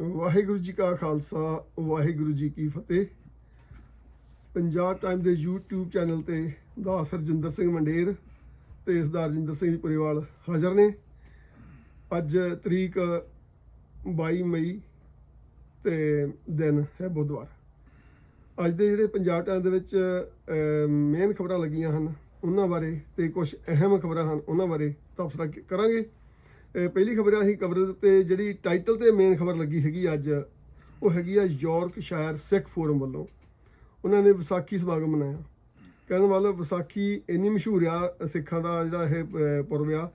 ਵਾਹਿਗੁਰੂ ਜੀ ਕਾ ਖਾਲਸਾ, ਵਾਹਿਗੁਰੂ ਜੀ ਕੀ ਫਤਿਹ। ਪੰਜਾਬ ਟਾਈਮ ਦੇ YouTube ਚੈਨਲ ਤੇ ਦਾਸ ਹਰਜਿੰਦਰ ਸਿੰਘ ਮੰਡੇਰ ਤੇ ਇਸ ਦਾ ਰਜਿੰਦਰ ਸਿੰਘ ਪਰਿਵਾਲ ਹਾਜ਼ਰ ਨੇ। ਅੱਜ ਤਰੀਕ 22 ਮਈ ਤੇ ਦਿਨ ਹੈ ਬੁੱਧਵਾਰ। ਅੱਜ ਦੇ ਜਿਹੜੇ ਪੰਜਾਬ ਟਾਈਮ ਦੇ ਵਿੱਚ ਮੇਨ ਖਬਰਾਂ ਲੱਗੀਆਂ ਹਨ, ਉਹਨਾਂ ਬਾਰੇ ਤੇ ਕੁਝ ਅਹਿਮ ਖਬਰਾਂ ਹਨ, ਉਹਨਾਂ ਬਾਰੇ ਤਬਸਰਾ ਕ- ਕਰਾਂਗੇ। ਪਹਿਲੀ ਖਬਰ ਅਸੀਂ ਕਵਰ ਦੇ ਜਿਹੜੀ ਟਾਈਟਲ ਤੇ ਮੇਨ ਖਬਰ ਲੱਗੀ ਹੈਗੀ ਅੱਜ, ਉਹ ਹੈਗੀ ਆ ਯਾਰਕਸ਼ਾਇਰ ਸਿੱਖ ਫੋਰਮ ਵੱਲੋਂ। ਉਹਨਾਂ ਨੇ ਵਿਸਾਖੀ ਸਮਾਗਮ ਮਨਾਇਆ। ਕਹਿਣ ਵਾਲਾ ਵਿਸਾਖੀ ਇੰਨੀ ਮਸ਼ਹੂਰ ਆ, ਸਿੱਖਾਂ ਦਾ ਜਿਹੜਾ ਇਹ ਪੁਰਬ ਆ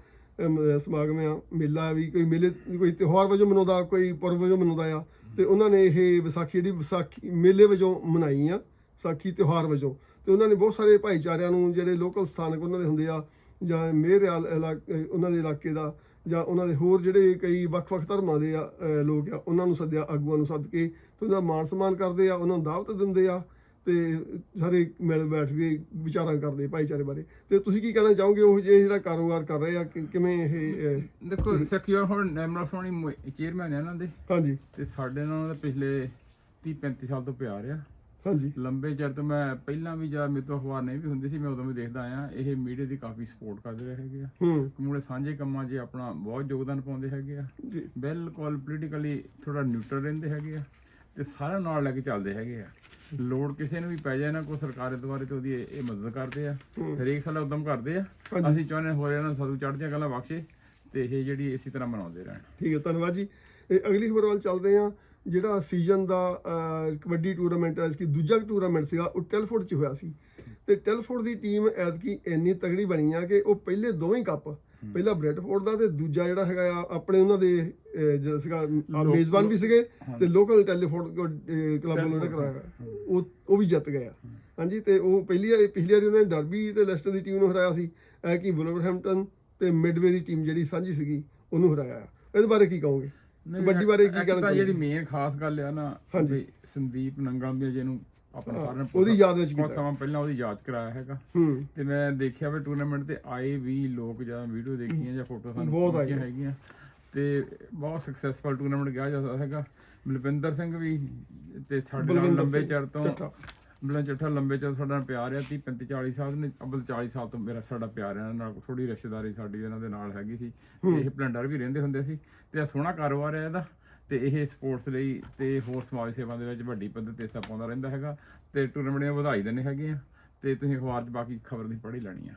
ਸਮਾਗਮ ਆ, ਮੇਲਾ ਵੀ ਕੋਈ ਮੇਲੇ, ਕੋਈ ਤਿਉਹਾਰ ਵਜੋਂ ਮਨਾਉਂਦਾ, ਕੋਈ ਪੁਰਬ ਵਜੋਂ ਮਨਾਉਂਦਾ ਆ। ਤੇ ਉਹਨਾਂ ਨੇ ਇਹ ਵਿਸਾਖੀ ਜਿਹੜੀ ਵਿਸਾਖੀ, ਮੇਲੇ ਵਜੋਂ ਮਨਾਈ ਆ, ਵਿਸਾਖੀ ਤਿਉਹਾਰ ਵਜੋਂ। ਤੇ ਉਹਨਾਂ ਨੇ ਬਹੁਤ ਸਾਰੇ ਭਾਈਚਾਰਿਆਂ ਨੂੰ, ਜਿਹੜੇ ਲੋਕਲ ਸਥਾਨਕ ਉਹਨਾਂ ਦੇ ਹੁੰਦੇ ਆ, ਜਾਂ ਮੇਰ ਇਲਾਕੇ, ਉਹਨਾਂ ਦੇ ਇਲਾਕੇ ਦਾ ਜਾਂ ਉਹਨਾਂ ਦੇ ਹੋਰ ਜਿਹੜੇ ਕਈ ਵੱਖ-ਵੱਖ ਧਰਮਾਂ ਦੇ ਆ ਲੋਕ ਆ ਉਹਨਾਂ ਨੂੰ ਸੱਦਿਆ ਆਗੂਆਂ ਨੂੰ ਸੱਦ ਕੇ ਤੇ ਉਹਨਾਂ ਦਾ ਮਾਣ ਸਨਮਾਨ ਕਰਦੇ ਆ ਉਹਨਾਂ ਨੂੰ ਦਾਵਤ ਦਿੰਦੇ ਆ ਤੇ ਸਾਰੇ ਮਿਲ ਬੈਠ ਕੇ ਵਿਚਾਰਾਂ ਕਰਦੇ ਭਾਈਚਾਰੇ ਬਾਰੇ। ਤੇ ਤੁਸੀਂ ਕੀ ਕਹਿਣਾ ਚਾਹੋਗੇ? ਉਹ ਜੇ ਜਿਹੜਾ ਕਾਰੋਬਾਰ ਕਰ ਰਹੇ ਆ ਕਿਵੇਂ ਇਹ ਦੇਖੋ ਸਿੱਖਿਆ ਹੁਣ ਨੈਮਰਾ ਸੋਣੀ ਚੇਅਰਮੈਨ ਇਹਨਾਂ ਦੇ। ਹਾਂਜੀ। ਤੇ ਸਾਡੇ ਨਾਲ ਪਿਛਲੇ 30 35 ਸਾਲ ਤੋਂ ਪਿਆਰ ਆ ਹਾਂਜੀ। ਲੰਬੇ ਚਿਰ ਤੋਂ ਮੈਂ ਪਹਿਲਾਂ ਵੀ ਜਦ ਮੇਰੇ ਤੋਂ ਅਖਬਾਰ ਨਹੀਂ ਵੀ ਹੁੰਦੀ ਸੀ ਮੈਂ ਉਦੋਂ ਵੀ ਦੇਖਦਾ ਆਇਆ। ਇਹ ਮੀਡੀਆ ਦੀ ਕਾਫੀ ਸਪੋਰਟ ਕਰਦੇ ਰਹੇ ਹੈਗੇ ਆ। ਹੂੰ। ਕਮੂਲੇ ਸਾਂਝੇ ਕੰਮਾਂ 'ਚ ਆਪਣਾ ਬਹੁਤ ਯੋਗਦਾਨ ਪਾਉਂਦੇ ਹੈਗੇ ਆ। ਜੀ। ਬਿਲਕੁਲ ਪੋਲੀਟੀਕਲੀ ਥੋੜਾ ਨਿਊਟਰਲ ਰਹਿੰਦੇ ਹੈਗੇ ਆ ਤੇ ਸਾਰਿਆਂ ਨਾਲ ਲੈ ਕੇ ਚੱਲਦੇ ਹੈਗੇ ਆ। ਲੋੜ ਕਿਸੇ ਨੂੰ ਵੀ ਪੈ ਜਾਏ ਨਾ ਕੋਈ ਸਰਕਾਰ ਦੇ ਦੁਆਰੇ ਤੇ ਉਹਦੀ ਇਹ ਮਦਦ ਕਰਦੇ ਆ। ਹਰੇਕ ਸਾਲ ਉਦਮ ਕਰਦੇ ਆ। ਅਸੀਂ ਚਾਹੁੰਦੇ ਹੋ ਰਿਹਾ ਨਾ ਸਾਧੂ ਚੜ੍ਹਦੀਆਂ ਗੱਲਾਂ ਬਖਸ਼ੇ ਤੇ ਇਹ ਜਿਹੜੀ ਇਸੇ ਤਰ੍ਹਾਂ ਮਨਾਉਂਦੇ ਰਹਿਣ। ਠੀਕ ਹੈ ਧੰਨਵਾਦ ਜੀ। ਅਗਲੀ ਖਬਰ ਵੱਲ ਚੱਲਦੇ ਹਾਂ। ਜਿਹੜਾ ਸੀਜ਼ਨ ਦਾ ਕਬੱਡੀ ਟੂਰਨਾਮੈਂਟ ਹੈ ਕਿ ਦੂਜਾ ਟੂਰਨਾਮੈਂਟ ਸੀਗਾ ਉਹ ਟੈਲਫੋਰਡ 'ਚ ਹੋਇਆ ਸੀ। ਤੇ ਟੈਲਫੋਰਡ ਦੀ ਟੀਮ ਐਤਕੀ ਇੰਨੀ ਤਗੜੀ ਬਣੀ ਆ ਕਿ ਉਹ ਪਹਿਲੇ ਦੋਵੇਂ ਕੱਪ ਪਹਿਲਾ ਬ੍ਰੈਡਫੋਰਡ ਦਾ ਤੇ ਦੂਜਾ ਜਿਹੜਾ ਹੈਗਾ ਆ ਆਪਣੇ ਉਹਨਾਂ ਦੇ ਜਿਹੜਾ ਸੀਗਾ ਮੇਜ਼ਬਾਨ ਵੀ ਸੀਗੇ ਤੇ ਲੋਕਲ ਟੈਲੀਫੋਰਡ ਕਲੱਬ ਵੱਲੋਂ ਜਿਹੜਾ ਕਰਾਇਆ। ਉਹ ਉਹ ਵੀ ਜਿੱਤ ਗਿਆ ਹਾਂਜੀ ਤੇ ਉਹ ਪਹਿਲੀ ਵਾਰੀ ਪਿਛਲੀ ਵਾਰੀ ਉਹਨਾਂ ਨੇ ਡਰਬੀ ਤੇ ਲੈਸਟਰ ਦੀ ਟੀਮ ਨੂੰ ਹਰਾਇਆ ਸੀ। ਐ ਕਿ ਵੁਲਵਰਹੈਂਪਟਨ ਤੇ ਮਿਡਵੇ ਦੀ ਟੀਮ ਜਿਹੜੀ ਸਾਂਝੀ ਸੀਗੀ ਉਹਨੂੰ ਹਰਾਇਆ ਇਹਦੇ ਬਾਰੇ ਕੀ ਕਹੋਗੇ? ਕਬੱਡੀ ਬਾਰੇ ਕੀ ਕਹਿਣਾ ਤਾਂ ਜਿਹੜੀ ਮੇਨ ਖਾਸ ਗੱਲ ਆ ਨਾ ਹਾਂਜੀ। ਵੀ ਸੰਦੀਪ ਨੰਗਾਮੀਆ ਜੀ ਨੂੰ ਆਪਣਾ ਸਾਰਿਆਂ ਨੂੰ ਉਹਦੀ ਯਾਦ ਵਿੱਚ ਕੀਤਾ। ਸਮਾਂ ਪਹਿਲਾਂ ਉਹਦੀ ਯਾਦ ਕਰਾਇਆ ਹੈਗਾ। ਤੇ ਮੈਂ ਦੇਖਿਆ ਵੀ ਟੂਰਨਾਮੈਂਟ ਤੇ ਆਏ ਵੀ ਲੋਕ ਜਾਂ ਵੀਡੀਓ ਦੇਖੀਆਂ ਜਾਂ ਫੋਟੋ ਸਾਨੂੰ ਆਈਆਂ। ਹੈਗੀਆਂ। ਤੇ ਬਹੁਤ ਸਕਸੈਸਫੁਲ ਟੂਰਨਾਮੈਂਟ ਗਿਆ ਜਾਂਦਾ ਹੈਗਾ। ਬਲਵਿੰਦਰ ਸਿੰਘ ਵੀ ਤੇ ਸਾਡੇ ਨਾਲ ਲੰਬੇ ਚਿਰ ਤੋਂ ਬਲਨ ਚੱਠਾ ਲੰਬੇ ਤੋਂ ਸਾਡਾ ਪਿਆਰ ਆ 30 35 40 ਸਾਲ ਨੇ ਅਬਲ 40 ਸਾਲ ਤੋਂ ਮੇਰਾ ਸਾਡਾ ਪਿਆਰ ਇਹਨਾਂ ਨਾਲ ਥੋੜੀ ਰਿਸ਼ਤੇਦਾਰੀ ਸਾਡੀ ਇਹਨਾਂ ਦੇ ਨਾਲ ਹੈਗੀ ਸੀ। ਤੇ ਇਹ ਪਲੰਡਰ ਵੀ ਰਹਿੰਦੇ ਹੁੰਦੇ ਸੀ ਤੇ ਇਹ ਸੋਹਣਾ ਕਾਰੋਬਾਰ ਹੈ ਇਹਦਾ ਤੇ ਇਹ ਸਪੋਰਟਸ ਲਈ ਤੇ ਹੋਰ ਸਮਾਜ ਸੇਵਾ ਦੇ ਵਿੱਚ ਵੱਡੀ ਪੱਧਰ ਤੇ ਹਿੱਸਾ ਪਾਉਂਦਾ ਰਹਿੰਦਾ ਹੈਗਾ ਤੇ ਟੂਰਨਾਮੈਂਟ ਦੀਆਂ ਵਧਾਈ ਦਿੰਦੇ ਹੈਗੇ ਆ ਤੇ ਤੁਸੀਂ ਅਖਬਾਰ 'ਚ ਬਾਕੀ ਖਬਰ ਦੀ ਪੜ੍ਹ ਲੈਣੀ ਆ।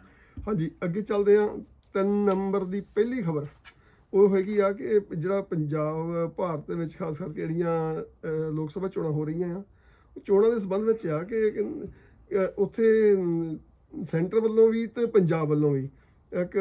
ਹਾਂਜੀ ਅੱਗੇ ਚੱਲਦੇ ਹਾਂ। ਤਿੰਨ ਨੰਬਰ ਦੀ ਪਹਿਲੀ ਖਬਰ ਉਹ ਹੈਗੀ ਆ ਕਿ ਜਿਹੜਾ ਪੰਜਾਬ ਭਾਰਤ ਦੇ ਵਿੱਚ ਖਾਸ ਕਰਕੇ ਜਿਹੜੀਆਂ ਲੋਕ ਸਭਾ ਚੋਣਾਂ ਹੋ ਰਹੀਆਂ ਆ ਚੋਣਾਂ ਦੇ ਸੰਬੰਧ ਵਿੱਚ ਆ ਕਿ ਉੱਥੇ ਸੈਂਟਰ ਵੱਲੋਂ ਵੀ ਤੇ ਪੰਜਾਬ ਵੱਲੋਂ ਵੀ ਇੱਕ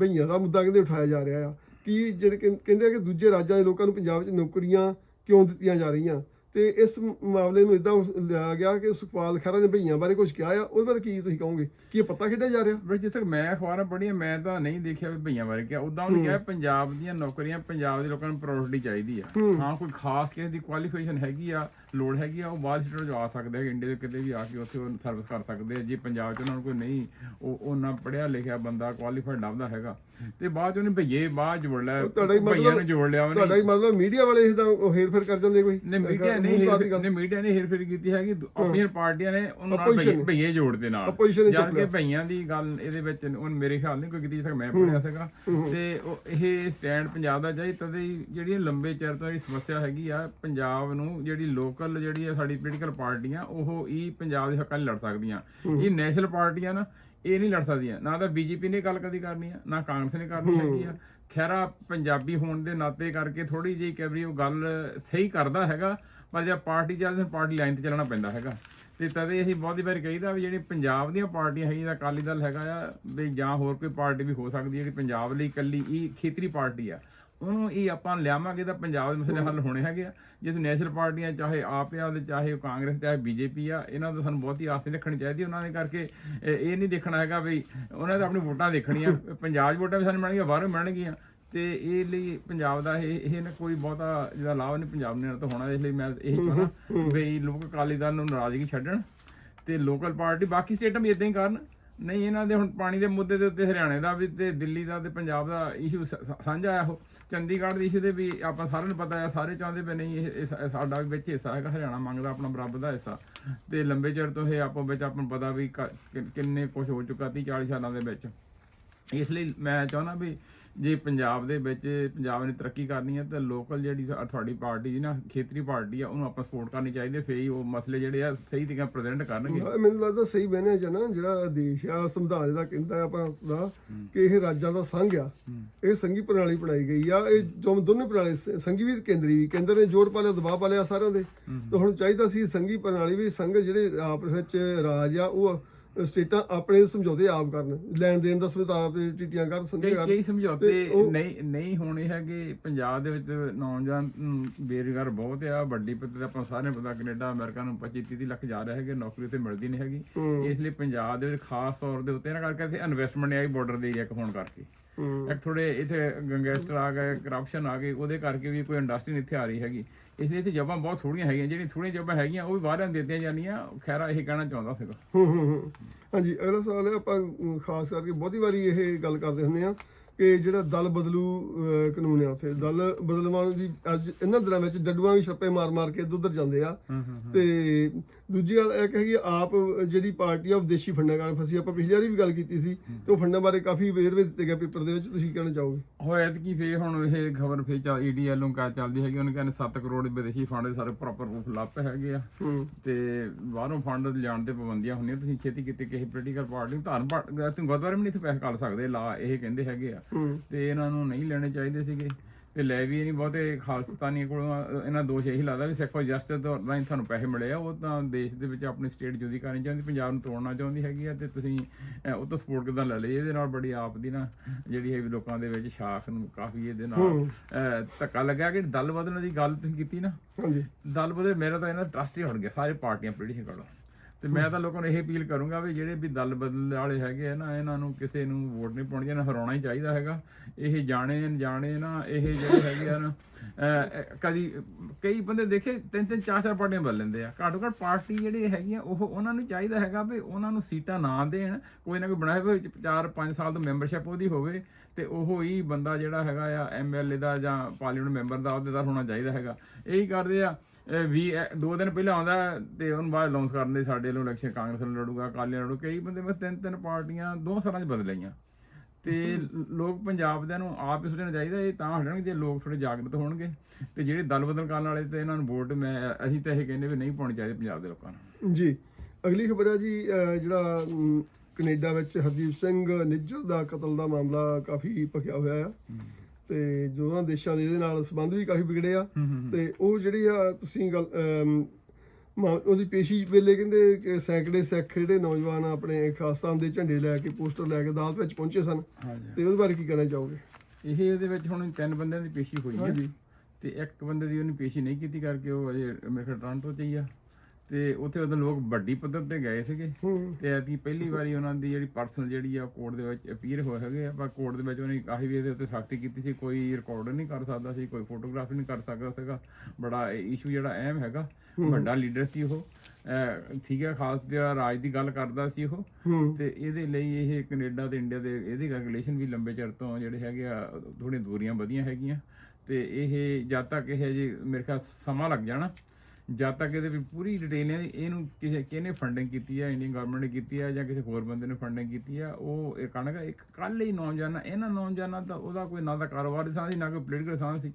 ਭਈਆਂ ਦਾ ਮੁੱਦਾ ਕਹਿੰਦੇ ਉਠਾਇਆ ਜਾ ਰਿਹਾ ਆ। ਕਿ ਜਿਹੜੇ ਕਹਿੰ- ਕਹਿੰਦੇ ਆ ਕਿ ਦੂਜੇ ਰਾਜਾਂ ਦੇ ਲੋਕਾਂ ਨੂੰ ਪੰਜਾਬ 'ਚ ਨੌਕਰੀਆਂ ਕਿਉਂ ਦਿੱਤੀਆਂ ਜਾ ਰਹੀਆਂ? ਤੇ ਇਸ ਮਾਮਲੇ ਨੂੰ ਇਦਾਂ ਲਿਆ ਗਿਆ ਕਿ ਸੁਖਪਾਲ ਖਹਿਰਾ ਨੇ ਭਈਆਂ ਬਾਰੇ ਕੁਝ ਕਿਹਾ ਆ। ਉਹਦੇ ਬਾਰੇ ਕੀ ਤੁਸੀਂ ਕਹੋਗੇ? ਕੀ ਇਹ ਪੱਤਾ ਖੇਡਿਆ ਜਾ ਰਿਹਾ? ਬਈ ਜਿੱਥੇ ਮੈਂ ਅਖਬਾਰਾਂ ਪੜ੍ਹੀਆਂ ਮੈਂ ਤਾਂ ਨਹੀਂ ਦੇਖਿਆ ਵੀ ਭਈਆਂ ਬਾਰੇ ਕਿਹਾ। ਉਦਾਂ ਉਹਨੇ ਕਿਹਾ ਪੰਜਾਬ ਦੀਆਂ ਨੌਕਰੀਆਂ ਪੰਜਾਬ ਦੇ ਲੋਕਾਂ ਨੂੰ ਪ੍ਰਾਇੋਰਟੀ ਚਾਹੀਦੀ ਆ। ਹਾਂ। ਕੋਈ ਖਾਸ ਕਿਸੇ ਦੀ ਕੁਆਲੀਫਿਕੇਸ਼ਨ ਹੈਗੀ ਆ ਲੋੜ ਹੈਗੀ ਆ ਉਹ ਬਾਹਰ ਸਟੇਟ ਜੋ ਆ ਸਕਦੇ ਆ ਇੰਡੀਆ ਦੇ ਕਿਤੇ ਵੀ ਆ ਕੇ ਉੱਥੇ ਉਹ ਸਰਵਿਸ ਕਰ ਸਕਦੇ ਆ। ਜੇ ਪੰਜਾਬ ਚ ਉਹਨਾਂ ਨੂੰ ਕੋਈ ਨਹੀਂ ਉਹ ਉਹਨਾਂ ਪੜਿਆ ਲਿਖਿਆ ਬੰਦਾ ਕੁਆਲੀਫਾਈਡ ਲੱਭਦਾ ਹੈਗਾ। ਤੇ ਬਾਅਦ ਚ ਉਹਨੇ ਭਈਏ ਬਾਅਦ ਜੋੜ ਲਿਆ ਤੁਹਾਡਾ ਹੀ ਭਈਆਂ ਨੂੰ ਜੋੜ ਲਿਆ ਉਹਨੇ। ਤੁਹਾਡਾ ਹੀ ਮਤਲਬ ਮੀਡੀਆ ਵਾਲੇ ਇਹਦਾ ਉਹ ਹੇਰ-ਫੇਰ ਕਰ ਜਾਂਦੇ ਕੋਈ। ਨੇ ਮੀਡੀਆ ਨੇ ਮੂੰਹ ਹੇਰ ਨੇ ਮੀਡੀਆ ਨੇ ਹੇਰ ਫੇਰ ਕੀਤੀ ਹੈਗੀ। ਆਪਣੀਆਂ ਪਾਰਟੀਆਂ ਨੇ ਉਹਨਾਂ ਨਾਲ ਭਈਏ- ਭਈਏ ਜੋੜਦੇ ਨਾਲ। Opposition ਨੇ ਜਦ ਚੁੱਕ ਕਿ। ਭਈਆਂ ਦੀ ਗੱਲ ਇਹਦੇ ਵਿੱਚ ਉਹ ਮੇਰੇ ਖਿਆਲ ਨਹੀਂ ਕੋਈ ਕੀਤੀ ਤੱਕ ਮੈਂ ਪੜਿਆ ਸੀਗਾ। ਤੇ ਇਹ ਸਟੈਂਡ ਪੰਜਾਬ ਦਾ ਜਾਈ ਤਦੇ ਜਿਹੜੀਆਂ ਲੰਬੇ ਚਿਰ ਤੋਂ ਜਿਹੜੀ ਸਮੱਸਿਆ ਹੈਗੀ ਆ ਪੰਜਾਬ ਨੂੰ ਜਿਹੜੀ ਲੋਕਲ ਜਿਹੜੀ ਆ ਸਾਡੀ ਪੋਲੀਟੀਕਲ ਪਾਰਟੀਆਂ ਉਹ ਹੀ ਪੰਜਾਬ ਦੇ ਹੱਕਾਂ ਲਈ ਲੜ ਸਕਦੀਆਂ। ਇਹ ਨੈਸ਼ਨਲ ਪਾਰਟੀਆਂ ਨਾ ਇਹ ਨਹੀਂ ਲੜ ਸਕਦੀਆਂ। ਨਾ ਤਾਂ ਬੀਜੇਪੀ ਨੇ ਗੱਲ ਕਦੀ ਕਰਨੀ ਆ ਨਾ ਕਾਂਗਰਸ ਨੇ ਕਰਨੀ ਹੈਗੀ ਆ। ਖੈਰਾ ਪੰਜਾਬੀ ਹੋਣ ਦੇ ਨਾਤੇ ਕਰਕੇ ਥੋੜੀ ਜਿਹੀ ਕਈ ਉਹ ਗੱਲ ਸਹੀ ਕਰਦਾ ਹੈਗਾ ਪਰ ਜੇ ਪਾਰਟੀ ਚੱਲਦੇ ਪਾਰਟੀ ਲਾਈਨ ਤੇ ਚੱਲਣਾ ਪੈਂਦਾ ਹੈਗਾ। ਤੇ ਤਦੇ ਅਸੀਂ ਬਹੁਤੀ ਵਾਰ ਕਹੀਦਾ ਵੀ ਜਿਹੜੀ ਪੰਜਾਬ ਦੀਆਂ ਪਾਰਟੀਆਂ ਹੈਗੀਆਂ ਦਾ ਅਕਾਲੀ ਦਲ ਹੈਗਾ ਆ ਵੀ ਜਾਂ ਹੋਰ ਕੋਈ ਪਾਰਟੀ ਵੀ ਹੋ ਸਕਦੀ ਹੈ ਜਿਹੜੀ ਪੰਜਾਬ ਲਈ ਇਕੱਲੀ ਇਹ ਖੇਤਰੀ ਪਾਰਟੀ ਆ। ਉਹਨੂੰ ਇਹ ਆਪਾਂ ਲਿਆਵਾਂਗੇ ਤਾਂ ਪੰਜਾਬ ਦੇ ਮਸਲੇ ਹੱਲ ਹੋਣੇ ਹੈਗੇ ਆ। ਜਿਸ ਨੈਸ਼ਨਲ ਪਾਰਟੀਆਂ ਚਾਹੇ ਆਪ ਆ ਤੇ ਚਾਹੇ ਕਾਂਗਰਸ ਚਾਹੇ ਬੀਜੇਪੀ ਆ ਇਹਨਾਂ ਤੋਂ ਸਾਨੂੰ ਬਹੁਤੀ ਆਸ ਨਹੀਂ ਰੱਖਣੀ ਚਾਹੀਦੀ। ਉਹਨਾਂ ਨੇ ਕਰਕੇ ਇਹ ਨਹੀਂ ਦੇਖਣਾ ਹੈਗਾ ਵੀ ਉਹਨਾਂ ਨੇ ਆਪਣੀ ਵੋਟਾਂ ਦੇਖਣੀਆਂ। ਪੰਜਾਬ 'ਚ ਵੋਟਾਂ ਵੀ ਸਾਨੂੰ ਮਿਲਣਗੀਆਂ ਬਾਹਰੋਂ ਮਿਲਣਗੀਆਂ। ਤੇ ਇਹ ਲਈ ਪੰਜਾਬ ਦਾ ਇਹ ਇਹ ਨਾ ਕੋਈ ਬਹੁਤਾ ਜਿਹਦਾ ਲਾਭ ਨਹੀਂ ਪੰਜਾਬ ਨੇ ਤਾਂ ਹੋਣਾ। ਇਸ ਲਈ ਮੈਂ ਇਹੀ ਕਹਣਾ ਵੀ ਲੋਕ ਅਕਾਲੀ ਦਲ ਨੂੰ ਨਾਰਾਜ਼ਗੀ ਛੱਡਣ ਤੇ ਲੋਕਲ ਪਾਰਟੀ ਬਾਕੀ ਸਟੇਟਾਂ ਵੀ ਇਦਾਂ ਹੀ ਕਰਨ। ਨਹੀਂ, ਇਹਨਾਂ ਦੇ ਹੁਣ ਪਾਣੀ ਦੇ ਮੁੱਦੇ ਦੇ ਉੱਤੇ ਹਰਿਆਣੇ ਦਾ ਵੀ ਤੇ ਦਿੱਲੀ ਦਾ ਤੇ ਪੰਜਾਬ ਦਾ ਇਸ਼ੂ ਸਾਂਝਾ ਆ ਉਹ। ਚੰਡੀਗੜ੍ਹ ਦੇ ਇਸ਼ੂ ਦੇ ਵੀ ਆਪਾਂ ਸਾਰਿਆਂ ਨੂੰ ਪਤਾ ਆ, ਸਾਰੇ ਚਾਹੁੰਦੇ ਵੀ ਨਹੀਂ ਇਹ ਸਾਡਾ ਵਿੱਚ ਹਿੱਸਾ ਹੈਗਾ, ਹਰਿਆਣਾ ਮੰਗਦਾ ਆਪਣਾ ਬਰਾਬਰ ਦਾ ਹਿੱਸਾ। ਤੇ ਲੰਬੇ ਚਿਰ ਤੋਂ ਇਹ ਆਪੋ ਵਿੱਚ ਆਪਾਂ ਨੂੰ ਪਤਾ ਵੀ ਕ- ਕਿੰਨੇ ਕੁਝ ਹੋ ਚੁੱਕਾ 30 40 ਸਾਲਾਂ ਦੇ ਵਿੱਚ। ਇਸ ਲਈ ਮੈਂ ਚਾਹੁੰਦਾ ਵੀ ਜੇ ਪੰਜਾਬ ਦੇ ਵਿੱਚ ਪੰਜਾਬ ਨੇ ਤਰੱਕੀ ਕਰਨੀ ਹੈ ਤਾਂ ਲੋਕਲ ਜਿਹੜੀ ਤੁਹਾ- ਤੁਹਾਡੀ ਪਾਰਟੀ ਜੀ ਨਾ ਖੇਤਰੀ ਪਾਰਟੀ ਆ ਉਹਨੂੰ ਆਪਾਂ ਸਪੋਰਟ ਕਰਨੀ ਚਾਹੀਦੀ ਹੈ ਫੇਰ ਹੀ ਉਹ ਮਸਲੇ ਜਿਹੜੇ ਆ ਸਹੀ ਤਰੀਕੇ ਨਾਲ ਪ੍ਰੈਜ਼ੈਂਟ ਕਰਨਗੇ। ਮੈਨੂੰ ਲੱਗਦਾ ਸਹੀ ਬਹਿਨੇ ਚ ਨਾ ਜਿਹੜਾ ਦੇਸ਼ ਆ ਸੰਵਿਧਾਨ ਦਾ ਕਹਿੰਦਾ ਆਪਣਾ ਦਾ ਕਿ ਇਹ ਰਾਜਾਂ ਦਾ ਸੰਘ ਆ ਇਹ ਸੰਘੀ ਪ੍ਰਣਾਲੀ ਬਣਾਈ ਗਈ ਆ ਇਹ ਜੋ ਦੋਨੇ ਪ੍ਰਣਾਲੀ ਸੰਘੀ ਵੀ ਕੇਂਦਰੀ ਵੀ ਕੇਂਦਰ ਨੇ ਜ਼ੋਰ ਪਾ ਲਿਆ ਦਬਾਅ ਪਾ ਲਿਆ ਸਾਰਿਆਂ ਦੇ। ਤਾਂ ਹੁਣ ਚਾਹੀਦਾ ਸੀ ਸੰਘੀ ਪ੍ਰਣਾਲੀ ਵੀ ਸੰਘ ਜਿਹੜੇ ਆਪਸ ਵਿੱਚ ਰਾਜ ਆ ਉਹ ਸਟੇਟਾਂ ਆਪਣੇ ਸਮਝੌਤੇ ਆਪ ਕਰਨ। ਲੈਣ ਦੇਣ ਦਾ ਸਮਝੌਤਾ ਆਪ ਟੀਟੀਆਂ ਕਰ ਸੰਧੀ ਕਈ ਕਰ। ਕਈ ਸਮਝੌਤੇ ਤੇ ਉਹ- ਨਹੀਂ ਨਹੀਂ ਹੋਣੇ ਹੈਗੇ। ਪੰਜਾਬ ਦੇ ਵਿੱਚ ਨੌਜਵਾਨ ਅਮ, ਬੇਰੁਜ਼ਗਾਰ ਬਹੁਤ ਆ। ਵੱਡੀ ਪੱਧਰ ਤੇ ਆਪਾਂ ਸਾਰਿਆਂ ਨੂੰ ਪਤਾ ਕੈਨੇਡਾ ਅਮਰੀਕਾ ਨੂੰ 25 30 ਲੱਖ ਜਾ ਰਹੇ ਹੈਗੇ। ਨੌਕਰੀ ਤੇ ਮਿਲਦੀ ਨਹੀਂ ਹੈਗੀ। ਇਸ ਲਈ ਪੰਜਾਬ ਦੇ ਵਿੱਚ ਖਾਸ ਤੌਰ ਦੇ ਉੱਤੇ ਨਾ ਕਰਕੇ ਇੱਥੇ ਇਨਵੈਸਟਮੈਂਟ ਆਈ ਬਾਰਡਰ ਦੇ ਏਰੀਆ ਇੱਕ ਹੋਣ ਕਰਕੇ। ਇੱਕ ਥੋੜੇ ਇੱਥੇ ਗੈਂਗਸਟਰ ਆ ਗਏ ਕਰਪਸ਼ਨ ਆ ਗਈ ਉਹਦੇ ਕਰਕੇ ਵੀ ਕੋਈ ਇੰਡਸਟਰੀ ਨਹੀਂ ਇੱਥੇ ਆ ਰਹੀ ਹੈਗੀ। ਇਸ ਲਈ ਇੱਥੇ ਜਬਾਂ ਬਹੁਤ ਥੋੜੀਆਂ ਹੈਗੀਆਂ ਜਿਹੜੀਆਂ ਥੋੜੀਆਂ ਜਬਾਂ ਹੈਗੀਆਂ ਉਹ ਵੀ ਬਾਹਰਾਂ ਦਿੱਤੀਆਂ ਜਾਂਦੀਆਂ। ਖੈਰਾ ਇਹ ਕਹਿਣਾ ਚਾਹੁੰਦਾ ਸੀਗਾ। ਹੂੰ ਹੂੰ ਹਾਂਜੀ ਅਗਲਾ ਸਵਾਲ ਹੈ ਆਪਾਂ ਖਾਸ ਕਰਕੇ ਬਹੁਤੀ ਵਾਰੀ ਇਹ ਗੱਲ ਕਰਦੇ ਹੁੰਦੇ ਆ ਕਿ ਜਿਹੜਾ ਦਲ ਬਦਲੂ ਕਾਨੂੰਨ ਆ ਉੱਥੇ। ਦਲ ਬਦਲਵਾਂ ਦੀ ਅੱਜ ਇਹਨਾਂ ਦਿਨਾਂ ਵਿੱਚ ਡੱਡੂਆਂ ਵੀ ਛੱਪੇ ਮਾਰ ਮਾਰ ਕੇ ਉੱਧਰ ਜਾਂਦੇ ਆ। ਤੇ ਦੂਜੀ ਗੱਲ ਇਹ ਕਹੇਗੀ ਆਪ ਜਿਹੜੀ ਪਾਰਟੀ ਆ ਵਿਦੇਸ਼ੀ ਫੰਡਾਂ ਕਾਰਨ ਫਸੀ ਆਪਾਂ ਪਿਛਲੀ ਵਾਰੀ ਵੀ ਗੱਲ ਕੀਤੀ ਸੀ ਤੇ ਉਹ ਫੰਡਾਂ ਬਾਰੇ ਕਾਫੀ ਵੇਰਵੇ ਦਿੱਤੇ ਗਏ ਪੇਪਰ ਦੇ ਵਿੱਚ। ਤੁਸੀਂ ਕਹਿਣਾ ਚਾਹੋਗੇ? ਹੋਇਆ ਤੇ ਕੀ ਫੇ ਹੁਣ ਇਹ ਖਬਰ ਫੇ ਚੱਲ ਈਡੀ ਵੱਲੋਂ ਕਾ ਚੱਲਦੀ ਹੈਗੀ ਉਹਨੇ ਕਹਿੰਦੇ 7 ਕਰੋੜ ਵਿਦੇਸ਼ੀ ਫੰਡ ਦੇ ਸਾਰੇ ਪ੍ਰੋਪਰ ਰੂਪ ਲੱਭ ਹੈਗੇ ਆ। ਤੇ ਬਾਹਰੋਂ ਫੰਡ ਲਿਆਉਣ ਤੇ ਪਾਬੰਦੀਆਂ ਹੁੰਦੀਆਂ। ਤੁਸੀਂ ਛੇਤੀ ਕਿਤੇ ਕਿਸੇ ਪੋਲੀਟੀਕਲ ਪਾਰਟੀ ਨੂੰ ਧਾਰਨ ਪਾ- ਤੁਸੀਂ ਗੁਰਦੁਆਰੇ ਵੀ ਨਹੀਂ ਇੱਥੇ ਪੈਸੇ ਕੱਢ ਸਕਦੇ ਲਾ ਇਹ ਕਹਿੰਦੇ ਹੈਗੇ ਆ। ਤੇ ਇਹਨਾਂ ਨੂੰ ਨਹੀਂ ਲੈਣੇ ਚਾਹੀਦੇ ਸੀਗੇ। ਤੇ ਲੈ ਵੀ ਨਹੀਂ ਬਹੁਤੇ ਖਾਲਸਤਾਨੀਆਂ ਕੋਲੋਂ ਇਹਨਾਂ ਦੋਸ਼ ਇਹੀ ਲੱਗਦਾ ਵੀ ਸਿੱਖੋ ਜਸਟਿਸ ਤੋਂ ਰਾਹੀਂ ਤੁਹਾਨੂੰ ਪੈਸੇ ਮਿਲੇ ਆ ਉਹ ਤਾਂ ਦੇਸ਼ ਦੇ ਵਿੱਚ ਆਪਣੀ ਸਟੇਟ ਜੁਦੀ ਕਰਨੀ ਚਾਹੁੰਦੀ ਪੰਜਾਬ ਨੂੰ ਤੋੜਨਾ ਚਾਹੁੰਦੀ ਹੈਗੀ ਆ ਤੇ ਤੁਸੀਂ ਉਹ ਤੋਂ ਸਪੋਰਟ ਕਿਦਾਂ ਲੈ ਲਈ ਇਹਦੇ ਨਾਲ ਬੜੀ ਆਪ ਦੀ ਨਾ ਜਿਹੜੀ ਹੈ ਵੀ ਲੋਕਾਂ ਦੇ ਵਿੱਚ ਸ਼ਾਖ ਨੂੰ ਕਾਫੀ ਇਹਦੇ ਨਾਲ ਧੱਕਾ ਲੱਗਿਆ ਕਿ ਦਲ ਬਦਲਣ ਦੀ ਗੱਲ ਤੁਸੀਂ ਕੀਤੀ ਨਾ ਹਾਂਜੀ। ਦਲ ਬਦਲ ਮੇਰਾ ਤਾਂ ਇਹਨਾਂ ਟਰਸਟ ਹੀ ਹਟ ਗਿਆ ਸਾਰੇ ਪਾਰਟੀਆਂ ਪੋਲੀਟੀਕਲ ਕੋਲੋਂ। ਤੇ ਮੈਂ ਤਾਂ ਲੋਕਾਂ ਨੂੰ ਇਹ ਅਪੀਲ ਕਰੂੰਗਾ ਵੀ ਜਿਹੜੇ ਵੀ ਦਲ ਬਦਲ ਵਾਲੇ ਹੈਗੇ ਆ ਨਾ, ਇਹਨਾਂ ਨੂੰ ਕਿਸੇ ਨੂੰ ਵੋਟ ਨਹੀਂ ਪਾਉਣੀ ਚਾਹੀਦਾ ਹਰਾਉਣਾ ਹੀ ਚਾਹੀਦਾ ਹੈਗਾ। ਇਹ ਜਾਣੇ ਜਾਣੇ ਨਾ, ਇਹ ਜਿਹੜੇ ਹੈਗੇ ਆ ਨਾ ਕਦੀ ਕਈ ਬੰਦੇ ਦੇਖੇ ਤਿੰਨ ਤਿੰਨ ਚਾਰ ਚਾਰ ਪਾਰਟੀਆਂ ਬਦਲ ਲੈਂਦੇ ਆ। ਘੱਟੋ ਘੱਟ ਪਾਰਟੀ ਜਿਹੜੀ ਹੈਗੀਆਂ ਉਹ ਉਹਨਾਂ ਨੂੰ ਚਾਹੀਦਾ ਹੈਗਾ ਵੀ ਉਹਨਾਂ ਨੂੰ ਸੀਟਾਂ ਨਾ ਦੇਣ। ਕੋਈ ਨਾ ਕੋਈ ਬਣਾਏ ਹੋਏ 4 5 ਸਾਲ ਤੋਂ ਮੈਂਬਰਸ਼ਿਪ ਉਹਦੀ ਹੋਵੇ ਤੇ ਉਹ ਹੀ ਬੰਦਾ ਜਿਹੜਾ ਹੈਗਾ ਆ ਐਮਐਲਏ ਦਾ ਜਾਂ ਪਾਰਲੀਮੈਂਟ ਮੈਂਬਰ ਦਾ ਅਹੁਦੇਦਾਰ ਹੋਣਾ ਚਾਹੀਦਾ ਹੈਗਾ। ਇਹੀ ਕਰਦੇ ਆ ਵੀ ਦੋ ਦਿਨ ਪਹਿਲਾਂ ਆਉਂਦਾ ਤੇ ਉਹਨੂੰ ਬਾਅਦ ਅਨਾਉਂਸ ਕਰਨ ਦੇ ਸਾਡੇ ਵੱਲੋਂ ਇਲੈਕਸ਼ਨ ਕਾਂਗਰਸ ਨੂੰ ਲੜੂਗਾ ਅਕਾਲੀ ਲੜੂ ਕਈ ਬੰਦੇ ਮੈਂ ਤਿੰਨ ਤਿੰਨ ਪਾਰਟੀਆਂ ਦੋ ਸਾਲਾਂ 'ਚ ਬਦਲਾਈਆਂ ਤੇ ਲੋਕ ਪੰਜਾਬ ਦੇ ਨੂੰ ਆਪ ਹੀ ਸੋਚਣਾ ਚਾਹੀਦਾ ਇਹ ਤਾਂ ਹਟਣਗੇ ਜੇ ਲੋਕ ਥੋੜੇ ਜਾਗਰੂਕ ਹੋਣਗੇ। ਤੇ ਜਿਹੜੇ ਦਲ ਬਦਲ ਕਰਨ ਵਾਲੇ ਤੇ ਇਹਨਾਂ ਨੂੰ ਵੋਟ ਮੈਂ ਅਸੀਂ ਤਾਂ ਇਹ ਕਹਿੰਦੇ ਵੀ ਨਹੀਂ ਪਾਉਣੀ ਚਾਹੀਦੀ ਪੰਜਾਬ ਦੇ ਲੋਕਾਂ ਨੂੰ। ਜੀ ਅਗਲੀ ਖਬਰ ਹੈ ਜੀ ਜਿਹੜਾ ਕੈਨੇਡਾ ਵਿੱਚ ਹਰਦੀਪ ਸਿੰਘ ਨਿੱਜਰ ਦਾ ਕਤਲ ਦਾ ਮਾਮਲਾ ਕਾਫੀ ਭਖਿਆ ਹੋਇਆ ਆ। ਤੇ ਦੋਨਾਂ ਦੇਸ਼ਾਂ ਦੇ ਇਹਦੇ ਨਾਲ ਸੰਬੰਧ ਵੀ ਕਾਫੀ ਵਿਗੜੇ ਆ ਤੇ ਉਹ ਜਿਹੜੀ ਆ ਤੁਸੀਂ ਗੱਲ ਉਹਦੀ ਪੇਸ਼ੀ ਵੇਲੇ ਕਹਿੰਦੇ ਕਿ ਸੈਂਕੜੇ ਸਿੱਖ ਜਿਹੜੇ ਨੌਜਵਾਨ ਆਪਣੇ ਖਾਲਸਤਾਨ ਦੇ ਝੰਡੇ ਲੈ ਕੇ ਪੋਸਟਰ ਲੈ ਕੇ ਅਦਾਲਤ ਵਿੱਚ ਪਹੁੰਚੇ ਸਨ। ਤੇ ਉਹਦੇ ਬਾਰੇ ਕੀ ਕਹਿਣਾ ਚਾਹੋਗੇ? ਇਹ ਇਹਦੇ ਵਿੱਚ ਹੁਣ ਤਿੰਨ ਬੰਦਿਆਂ ਦੀ ਪੇਸ਼ੀ ਹੋਈ ਹੈ। ਤੇ ਇੱਕ ਬੰਦੇ ਦੀ ਉਹਨੇ ਪੇਸ਼ੀ ਨਹੀਂ ਕੀਤੀ ਕਰਕੇ ਉਹ ਅਜੇ ਮੇਰੇ ਖਿਆਲ ਟੋਰਾਂਟੋ ਚ ਹੀ ਆ। ਤੇ ਉੱਥੇ ਉਹਦੇ ਲੋਕ ਵੱਡੀ ਪੱਧਰ ਤੇ ਗਏ ਸੀਗੇ। ਤੇ ਐਤੀ ਪਹਿਲੀ ਵਾਰੀ ਉਹਨਾਂ ਦੀ ਜਿਹੜੀ ਪਰਸਨਲ ਜਿਹੜੀ ਆ ਕੋਰਟ ਦੇ ਵਿੱਚ ਅਪੀਅਰ ਹੋਏ ਹੈਗੇ ਆ। ਪਰ ਕੋਰਟ ਦੇ ਵਿੱਚ ਉਹਨੇ ਕਾਫੀ ਵੀ ਇਹਦੇ ਉੱਤੇ ਸਖਤੀ ਕੀਤੀ ਸੀ। ਕੋਈ ਰਿਕਾਰਡ ਨਹੀਂ ਕਰ ਸਕਦਾ ਸੀ ਕੋਈ ਫੋਟੋਗ੍ਰਾਫੀ ਨਹੀਂ ਕਰ ਸਕਦਾ ਸੀਗਾ। ਬੜਾ ਇਸ਼ੂ ਜਿਹੜਾ ਅਹਿਮ ਹੈਗਾ। ਵੱਡਾ ਲੀਡਰ ਸੀ ਉਹ। ਠੀਕ ਹੈ ਖਾਸ ਦਾ ਰਾਜ ਦੀ ਗੱਲ ਕਰਦਾ ਸੀ ਉਹ। ਤੇ ਇਹਦੇ ਲਈ ਇਹ ਕੈਨੇਡਾ ਤੇ ਇੰਡੀਆ ਦੇ ਇਹਦੀ ਰੈਗੂਲੇਸ਼ਨ ਵੀ ਲੰਬੇ ਚਿਰ ਤੋਂ ਜਿਹੜੇ ਹੈਗੇ ਆ ਥੋੜੀਆਂ ਦੂਰੀਆਂ ਵਧੀਆਂ ਹੈਗੀਆਂ। ਤੇ ਇਹ ਜਦ ਤੱਕ ਇਹ ਜੀ ਮੇਰੇ ਖਿਆਲ ਸਮਾਂ ਲੱਗ ਜਾਣਾ ਜਦ ਤੱਕ ਇਹਦੇ ਵੀ ਪੂਰੀ ਡਿਟੇਲ ਨਹੀਂ ਇਹਨੂੰ ਕਿਸੇ ਕਿਹਨੇ ਫੰਡਿੰਗ ਕੀਤੀ ਹੈ ਇੰਡੀਅਨ ਗਵਰਨਮੈਂਟ ਨੇ ਕੀਤੀ ਹੈ ਜਾਂ ਕਿਸੇ ਹੋਰ ਬੰਦੇ ਨੇ ਫੰਡਿੰਗ ਕੀਤੀ ਹੈ ਉਹ ਇਹ ਕਹਣਗਾ ਇੱਕ ਕੱਲ ਹੀ ਨੌਜਵਾਨ ਇਹਨਾਂ ਨੌਜਵਾਨਾਂ ਦਾ ਉਹਦਾ ਕੋਈ ਨਾ ਤਾਂ ਕਾਰੋਬਾਰ ਦੀ ਸਾਂ ਸੀ ਨਾ ਕੋਈ ਪੋਲੀਟੀਕਲ ਸਾਂ ਸੀ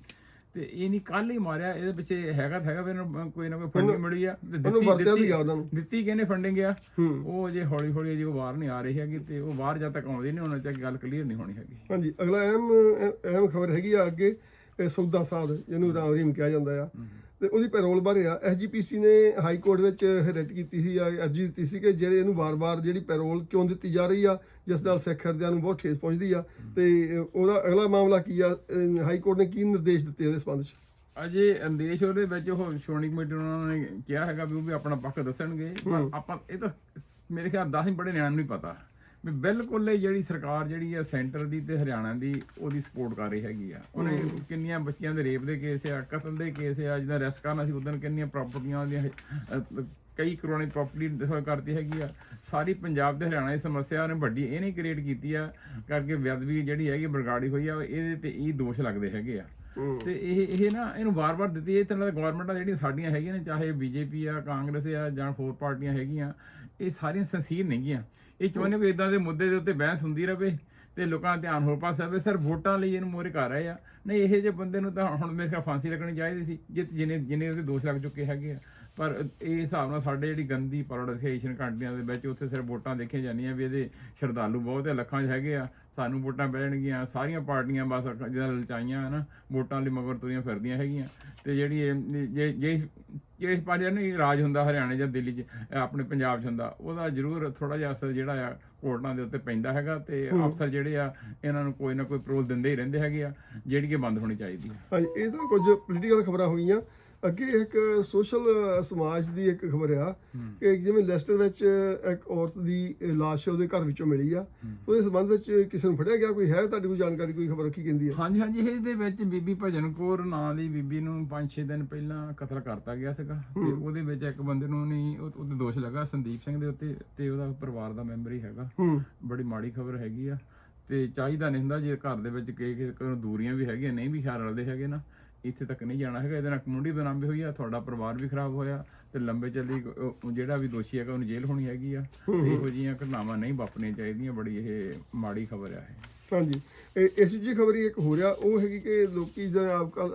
ਤੇ ਇਹ ਨਹੀਂ ਕੱਲ ਹੀ ਮਾਰਿਆ ਇਹਦੇ ਪਿੱਛੇ ਹੈਗਾ ਹੈਗਾ ਇਹਨੂੰ ਕੋਈ ਨਾ ਕੋਈ ਫੰਡਿੰਗ ਮਿਲੀ ਆ ਤੇ ਉਹਨੂੰ ਵਰਤਿਆ ਦਿੱਤੀ ਸੀਗਾ ਉਹਨਾਂ ਨੂੰ। ਦਿੱਤੀ ਕਿਹਨੇ ਫੰਡਿੰਗ ਆ? ਉਹ ਜੇ ਹੌਲੀ ਹੌਲੀ ਜੇ ਉਹ ਬਾਹਰ ਨਹੀਂ ਆ ਰਹੀ ਹੈਗੀ ਤੇ ਉਹ ਬਾਹਰ ਜਦ ਤੱਕ ਆਉਂਦੀ ਨਹੀਂ ਉਹਨਾਂ ਤੱਕ ਗੱਲ ਕਲੀਅਰ ਨਹੀਂ ਹੋਣੀ ਹੈਗੀ। ਹਾਂਜੀ ਅਗਲਾ ਅਹਿਮ ਅਹਿਮ ਖਬਰ ਹੈਗੀ ਆ ਅੱਗੇ ਇਹ ਸੌਦਾ ਸਾਧ ਜਿਹਨੂੰ ਰਾਮ ਰਹੀਮ ਕਿਹਾ ਜਾਂਦਾ ਆ। ਤੇ ਉਹਦੀ ਪੈਰੋਲ ਬਾਰੇ ਆ। ਐਸਜੀਪੀਸੀ ਨੇ ਹਾਈ ਕੋਰਟ ਵਿੱਚ ਰਿਟ ਕੀਤੀ ਸੀ ਆ ਅਰਜੀ ਦਿੱਤੀ ਸੀ ਕਿ ਜਿਹੜੇ ਇਹਨੂੰ ਵਾਰ-ਵਾਰ ਜਿਹੜੀ ਪੈਰੋਲ ਕਿਉਂ ਦਿੱਤੀ ਜਾ ਰਹੀ ਆ ਜਿਸ ਨਾਲ ਸਿੱਖ ਹਰਦਿਆਂ ਨੂੰ ਬਹੁਤ ਠੇਸ ਪਹੁੰਚਦੀ ਆ। ਤੇ ਉਹਦਾ ਅਗਲਾ ਮਾਮਲਾ ਕੀ ਆ? ਹਾਈ ਕੋਰਟ ਨੇ ਕੀ ਨਿਰਦੇਸ਼ ਦਿੱਤੇ ਇਹਦੇ ਸੰਬੰਧ ਵਿੱਚ? ਅਜੇ ਅੰਦੇਸ਼ ਉਹਦੇ ਵਿੱਚ ਉਹ ਸ਼੍ਰੋਮਣੀ ਕਮੇਟੀ ਉਹਨਾਂ ਨੇ ਕਿਹਾ ਹੈਗਾ ਵੀ ਉਹ ਵੀ ਆਪਣਾ ਪੱਖ ਦੱਸਣਗੇ। ਪਰ ਆਪਾਂ ਇਹ ਤਾਂ ਮੇਰੇ ਖਿਆਲ 10 ਹੀ ਬੜੇ ਨਿਆਣਿਆਂ ਨੂੰ ਹੀ ਪਤਾ। ਵੀ ਬਿਲਕੁਲ ਇਹ ਜਿਹੜੀ ਸਰਕਾਰ ਜਿਹੜੀ ਆ ਸੈਂਟਰ ਦੀ ਤੇ ਹਰਿਆਣਾ ਦੀ ਉਹਦੀ ਸਪੋਰਟ ਕਰ ਰਹੀ ਹੈਗੀ ਆ। ਉਹਨੇ ਕਿੰਨੀਆਂ ਬੱਚੀਆਂ ਦੇ ਰੇਪ ਦੇ ਕੇਸ ਆ ਕਤਲ ਦੇ ਕੇਸ ਆ ਜਿਹਦਾ ਰੈਸਟ ਕਰਨਾ ਸੀ ਉਦੋਂ ਕਿੰਨੀਆਂ ਪ੍ਰਾਪਰਟੀਆਂ ਅਹ, ਕਈ ਕਰੋੜਾਂ ਦੀ ਪ੍ਰਾਪਰਟੀ ਡਿਸਟਰੋਏ ਕਰਤੀ ਹੈਗੀ ਆ। ਸਾਰੀ ਪੰਜਾਬ ਤੇ ਹਰਿਆਣਾ ਦੀ ਸਮੱਸਿਆ ਨੇ ਵੱਡੀ ਇਹ ਨਹੀਂ ਕ੍ਰੀਏਟ ਕੀਤੀ ਆ ਕਰਕੇ ਵਿਦਵੀ ਜਿਹੜੀ ਹੈਗੀ ਬਰਗਾੜੀ ਹੋਈ ਆ ਇਹਦੇ ਤੇ ਇਹ ਦੋਸ਼ ਲੱਗਦੇ ਹੈਗੇ ਆ। ਹੂੰ। ਤੇ ਇਹ ਇਹ ਨਾ ਇਹਨੂੰ ਵਾਰ-ਵਾਰ ਦਿੱਤੀ ਇਹ ਤਰ੍ਹਾਂ ਦੀ ਗਵਰਨਮੈਂਟਾਂ ਜਿਹੜੀਆਂ ਸਾਡੀਆਂ ਹੈਗੀਆਂ ਨੇ ਚਾਹੇ ਬੀਜੇਪੀ ਆ ਕਾਂਗਰਸ ਆ ਜਾਂ ਹੋਰ ਪਾਰਟੀਆਂ ਹੈਗੀਆਂ ਇਹ ਸਾਰੀਆਂ ਸੰਸੀਰ ਨਹੀਂਗੀਆਂ ਇਹ ਚਾਹੁੰਦੇ ਵੀ ਇਦਾਂ ਦੇ ਮੁੱਦੇ ਦੇ ਉੱਤੇ ਬਹਿਸ ਹੁੰਦੀ ਰਹੇ ਤੇ ਲੋਕਾਂ ਦਾ ਧਿਆਨ ਹੋਰ ਪਾਸੇ ਆਵੇ। ਸਰ, ਵੋਟਾਂ ਲਈ ਇਹਨੂੰ ਮੋਰੇ ਕਰ ਰਹੇ ਆ। ਨਹੀਂ, ਇਹ ਜੇ ਬੰਦੇ ਨੂੰ ਤਾਂ ਹੁਣ ਮੇਰੇ ਖਿਆਲ ਫਾਂਸੀ ਲੱਗਣੀ ਚਾਹੀਦੀ ਸੀ। ਜਿ ਜਿਹਨੇ ਜਿਹਨੇ ਉਹਦੇ ਦੋਸ਼ ਲੱਗ ਚੁੱਕੇ ਹੈਗੇ ਆ। ਪਰ ਇਹ ਹਿਸਾਬ ਨਾਲ ਸਾਡੇ ਜਿਹੜੀ ਗੰਦੀ ਪੋਲਰਾਈਜੇਸ਼ਨ ਕੰਟਰੀਆਂ ਦੇ ਵਿੱਚ ਉੱਥੇ ਸਿਰਫ ਵੋਟਾਂ ਦੇਖੀਆਂ ਜਾਂਦੀਆਂ ਵੀ ਇਹਦੇ ਸ਼ਰਧਾਲੂ ਬਹੁਤ ਹੈ ਲੱਖਾਂ 'ਚ ਹੈਗੇ ਆ। ਸਾਨੂੰ ਵੋਟਾਂ ਪੈਣਗੀਆਂ ਸਾਰੀਆਂ ਪਾਰਟੀਆਂ ਬਸ ਜਿਹੜਾ ਲਲਚਾਈਆਂ ਹਨ ਵੋਟਾਂ ਲਈ ਮਗਰ ਤੁਰੀਆਂ ਫਿਰਦੀਆਂ ਹੈਗੀਆਂ। ਤੇ ਜਿਹੜੀ ਇਹ- ਜੇ ਜੇ ਜਿਹੜੇ ਪਾਰਟੀਆਂ ਨੇ ਰਾਜ ਹੁੰਦਾ ਹਰਿਆਣਾ ਜਾਂ ਦਿੱਲੀ 'ਚ ਆਪਣੇ ਪੰਜਾਬ 'ਚ ਹੁੰਦਾ ਉਹਦਾ ਜ਼ਰੂਰ ਥੋੜਾ ਜਿਹਾ ਅਸਰ ਜਿਹੜਾ ਆ ਕੋਰਟਾਂ ਦੇ ਉੱਤੇ ਪੈਂਦਾ ਹੈਗਾ ਤੇ ਅਫਸਰ ਜਿਹੜੇ ਆ ਇਹਨਾਂ ਨੂੰ ਕੋਈ ਨਾ ਕੋਈ ਪ੍ਰੋਲ ਦਿੰਦੇ ਹੀ ਰਹਿੰਦੇ ਹੈਗੇ ਆ ਜਿਹੜੀ ਕਿ ਬੰਦ ਹੋਣੀ ਚਾਹੀਦੀ ਆ ਹਾਂਜੀ ਇਹ ਤਾਂ ਕੁਝ ਪੋਲੀਟੀਕਲ ਖਬਰਾਂ ਹੋਈਆਂ ਅੱਗੇ ਇੱਕ ਸੋਸ਼ਲ ਸਮਾਜ ਦੀ ਇੱਕ ਖਬਰ ਆ ਕਿ ਜਿਵੇਂ ਲੈਸਟਰ ਵਿੱਚ ਇੱਕ ਔਰਤ ਦੀ ਲਾਸ਼ ਉਹਦੇ ਘਰ ਵਿੱਚੋਂ ਮਿਲੀ ਆ। ਉਹਦੇ ਸੰਬੰਧ ਵਿੱਚ ਕਿਸੇ ਨੂੰ ਫੜਿਆ ਗਿਆ ਕੋਈ? ਹੈ ਤੁਹਾਡੀ ਕੋਈ ਜਾਣਕਾਰੀ ਕੋਈ ਖਬਰ ਕੀ ਕਹਿੰਦੀ ਹੈ ਹਾਂਜੀ ਹਾਂਜੀ ਇਹਦੇ ਵਿੱਚ ਬੀਬੀ ਭਜਨ ਕੌਰ ਨਾਂ ਦੀ ਬੀਬੀ ਨੂੰ 5-6 ਦਿਨ ਪਹਿਲਾਂ ਕਤਲ ਕਰਤਾ ਗਿਆ ਸੀਗਾ। ਤੇ ਉਹਦੇ ਵਿੱਚ ਇੱਕ ਬੰਦੇ ਨੂੰ ਨਹੀਂ ਉਹ- ਉਹਦੇ ਦੋਸ਼ ਲੱਗਾ ਸੰਦੀਪ ਸਿੰਘ ਦੇ ਉੱਤੇ ਤੇ ਉਹਦਾ ਪਰਿਵਾਰ ਦਾ ਮੈਂਬਰ ਹੀ ਹੈਗਾ। ਬੜੀ ਮਾੜੀ ਖਬਰ ਹੈਗੀ ਆ। ਤੇ ਚਾਹੀਦਾ ਨਹੀਂ ਹੁੰਦਾ ਜੇ ਘਰ ਦੇ ਵਿੱਚ ਕਈ ਕਈ ਕੋਈ ਦੂਰੀਆਂ ਵੀ ਹੈਗੀਆਂ ਨਹੀਂ ਵੀ ਖਿਆਲ ਰੱਖਦੇ ਹੈਗੇ ਨਾ। ਇੱਥੇ ਤੱਕ ਨਹੀਂ ਜਾਣਾ ਹੈਗਾ ਇਹਦੇ ਨਾਲ ਕਮਿਊਨਿਟੀ ਬਦਨਾਮ ਵੀ ਹੋਈ ਆ ਤੁਹਾਡਾ ਪਰਿਵਾਰ ਵੀ ਖਰਾਬ ਹੋਇਆ ਤੇ ਲੰਬੇ ਚੱਲੀ ਉਹ- ਜਿਹੜਾ ਵੀ ਦੋਸ਼ੀ ਹੈਗਾ ਉਹਨੂੰ ਜੇਲ੍ਹ ਹੋਣੀ ਹੈਗੀ ਆ। ਤੇ ਇਹੋ ਜਿਹੀਆਂ ਘਟਨਾਵਾਂ ਨਹੀਂ ਵਾਪਰਨੀਆਂ ਚਾਹੀਦੀਆਂ ਬੜੀ ਇਹ ਮਾੜੀ ਖਬਰ ਆ ਇਹ। ਹਾਂਜੀ। ਇਹ ਇਸ ਜੀ ਖਬਰ ਇੱਕ ਹੋ ਰਿਹਾ ਉਹ ਹੈਗੀ ਕਿ ਲੋਕੀ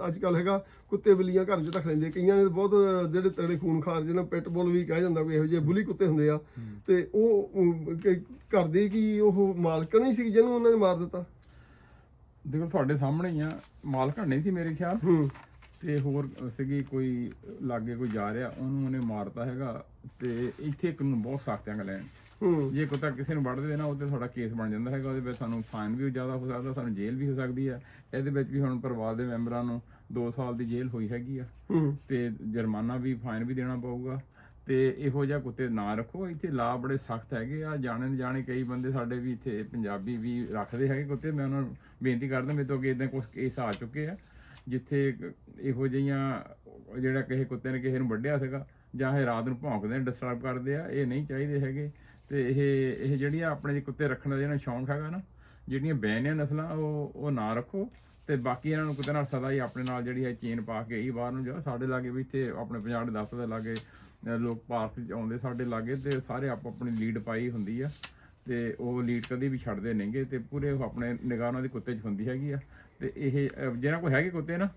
ਅੱਜ ਕੱਲ ਹੈਗਾ ਕੁੱਤੇ ਬਿੱਲੀਆਂ ਘਰ ਵਿੱਚ ਰੱਖ ਲੈਂਦੇ ਕਈਆਂ ਨੇ ਬਹੁਤ ਜਿਹੜੇ ਤਗੜੇ ਖੂਨਖਾਰ ਜਿਹਨਾਂ ਪਿਟ ਬੁੱਲ ਵੀ ਕਿਹਾ ਜਾਂਦਾ ਕੋਈ ਇਹੋ ਜਿਹੇ ਬੁਲੀ ਕੁੱਤੇ ਹੁੰਦੇ ਆ। ਤੇ ਉਹ ਅਮ, ਕਿ ਘਰ ਦੇ ਕੀ ਉਹ ਮਾਲਕ ਨਹੀਂ ਸੀ ਜਿਹਨੂੰ ਉਹਨਾਂ ਨੇ ਮਾਰ ਦਿੱਤਾ? ਦੇਖੋ ਤੁਹਾਡੇ ਸਾਹਮਣੇ ਹੀ ਆ ਮਾਲਕ ਨਹੀਂ ਸੀ ਮੇਰੇ ਖਿਆਲ। ਹੂੰ। ਤੇ ਹੋਰ ਸੀਗੀ ਕੋਈ ਲਾਗੇ ਕੋਈ ਜਾ ਰਿਹਾ ਉਹਨੂੰ ਉਹਨੇ ਮਾਰਤਾ ਹੈਗਾ। ਤੇ ਇੱਥੇ ਕਾਨੂੰਨ ਬਹੁਤ ਸਖਤ ਹੈ ਇੰਗਲੈਂਡ 'ਚ। ਹੂੰ। ਜੇ ਕੁੱਤਾ ਕਿਸੇ ਨੂੰ ਵੱਢ ਦੇ ਨਾ ਉਹਦੇ ਤੁਹਾਡਾ ਕੇਸ ਬਣ ਜਾਂਦਾ ਹੈਗਾ ਉਹਦੇ ਵਿੱਚ ਸਾਨੂੰ ਫਾਈਨ ਵੀ ਜ਼ਿਆਦਾ ਹੋ ਸਕਦਾ ਸਾਨੂੰ ਜੇਲ੍ਹ ਵੀ ਹੋ ਸਕਦੀ ਹੈ ਇਹਦੇ ਵਿੱਚ ਵੀ ਹੁਣ ਪਰਿਵਾਰ ਦੇ ਮੈਂਬਰਾਂ ਨੂੰ 2 ਸਾਲ ਦੀ ਜੇਲ੍ਹ ਹੋਈ ਹੈਗੀ ਆ। ਤੇ ਜੁਰਮਾਨਾ ਵੀ ਫਾਈਨ ਵੀ ਦੇਣਾ ਪਊਗਾ। ਤੇ ਇਹੋ ਜਿਹਾ ਕੁੱਤੇ ਨਾ ਰੱਖੋ। ਇੱਥੇ ਲਾ ਬੜੇ ਸਖਤ ਹੈਗੇ ਆ। ਜਾਣੇ ਨੇ ਜਾਣੇ ਕਈ ਬੰਦੇ ਸਾਡੇ ਵੀ ਇੱਥੇ ਪੰਜਾਬੀ ਵੀ ਰੱਖਦੇ ਹੈਗੇ ਕੁੱਤੇ। ਮੈਂ ਉਹਨਾਂ ਨੂੰ ਬੇਨਤੀ ਕਰਦਾ, ਮੇਰੇ ਤੋਂ ਅੱਗੇ ਇਦਾਂ ਕੁਝ ਕੇਸ ਆ ਚੁੱਕੇ ਆ, ਜਿੱਥੇ ਇਹੋ ਜਿਹੀਆਂ ਜਿਹੜਾ ਕਿਸੇ ਕੁੱਤੇ ਨੇ ਕਿਸੇ ਨੂੰ ਵੱਢਿਆ ਸੀਗਾ, ਜਾਂ ਇਹ ਰਾਤ ਨੂੰ ਭੌਂਕਦੇ ਨੇ ਡਿਸਟਰਬ ਕਰਦੇ ਆ, ਇਹ ਨਹੀਂ ਚਾਹੀਦੇ ਹੈਗੇ। ਤੇ ਇਹ ਇਹ ਜਿਹੜੀਆਂ ਆਪਣੇ ਕੁੱਤੇ ਰੱਖਣ ਦਾ ਜਿਹੜਾ ਸ਼ੌਂਕ ਹੈਗਾ ਨਾ, ਜਿਹੜੀਆਂ ਬੈਨੀਆਂ ਨਸਲਾਂ, ਉਹ ਉਹ ਨਾ ਰੱਖੋ। ਤੇ ਬਾਕੀ ਇਹਨਾਂ ਨੂੰ ਕੁੱਤੇ ਨਾਲ ਸਦਾ ਹੀ ਆਪਣੇ ਨਾਲ ਜਿਹੜੀ ਹੈ ਚੇਨ ਪਾ ਕੇ ਹੀ ਬਾਹਰ ਨੂੰ ਜਾ ਸਾਡੇ ਲਾਗੇ ਵੀ ਇੱਥੇ ਆਪਣੇ ਪੰਜਾਬ ਦੇ ਦਫ਼ਤਰ ਦੇ ਲਾਗੇ ਲੋਕ ਪਾਰਕ 'ਚ ਆਉਂਦੇ ਸਾਡੇ ਲਾਗੇ ਤੇ ਸਾਰੇ ਆਪ ਆਪਣੀ ਲੀਡ ਪਾਈ ਹੁੰਦੀ ਆ ਤੇ ਉਹ ਲੀਡ ਕਦੀ ਵੀ ਛੱਡਦੇ ਨਹੀਂਗੇ ਤੇ ਪੂਰੇ ਆਪਣੇ ਨਿਗਾਹ ਉਹਨਾਂ ਦੀ ਕੁੱਤੇ 'ਚ ਹੁੰਦੀ ਹੈਗੀ ਆ। ਤੇ ਇਹ ਜਿਹਨਾਂ ਕੋਲ ਹੈਗੇ ਕੁੱਤੇ ਨਾ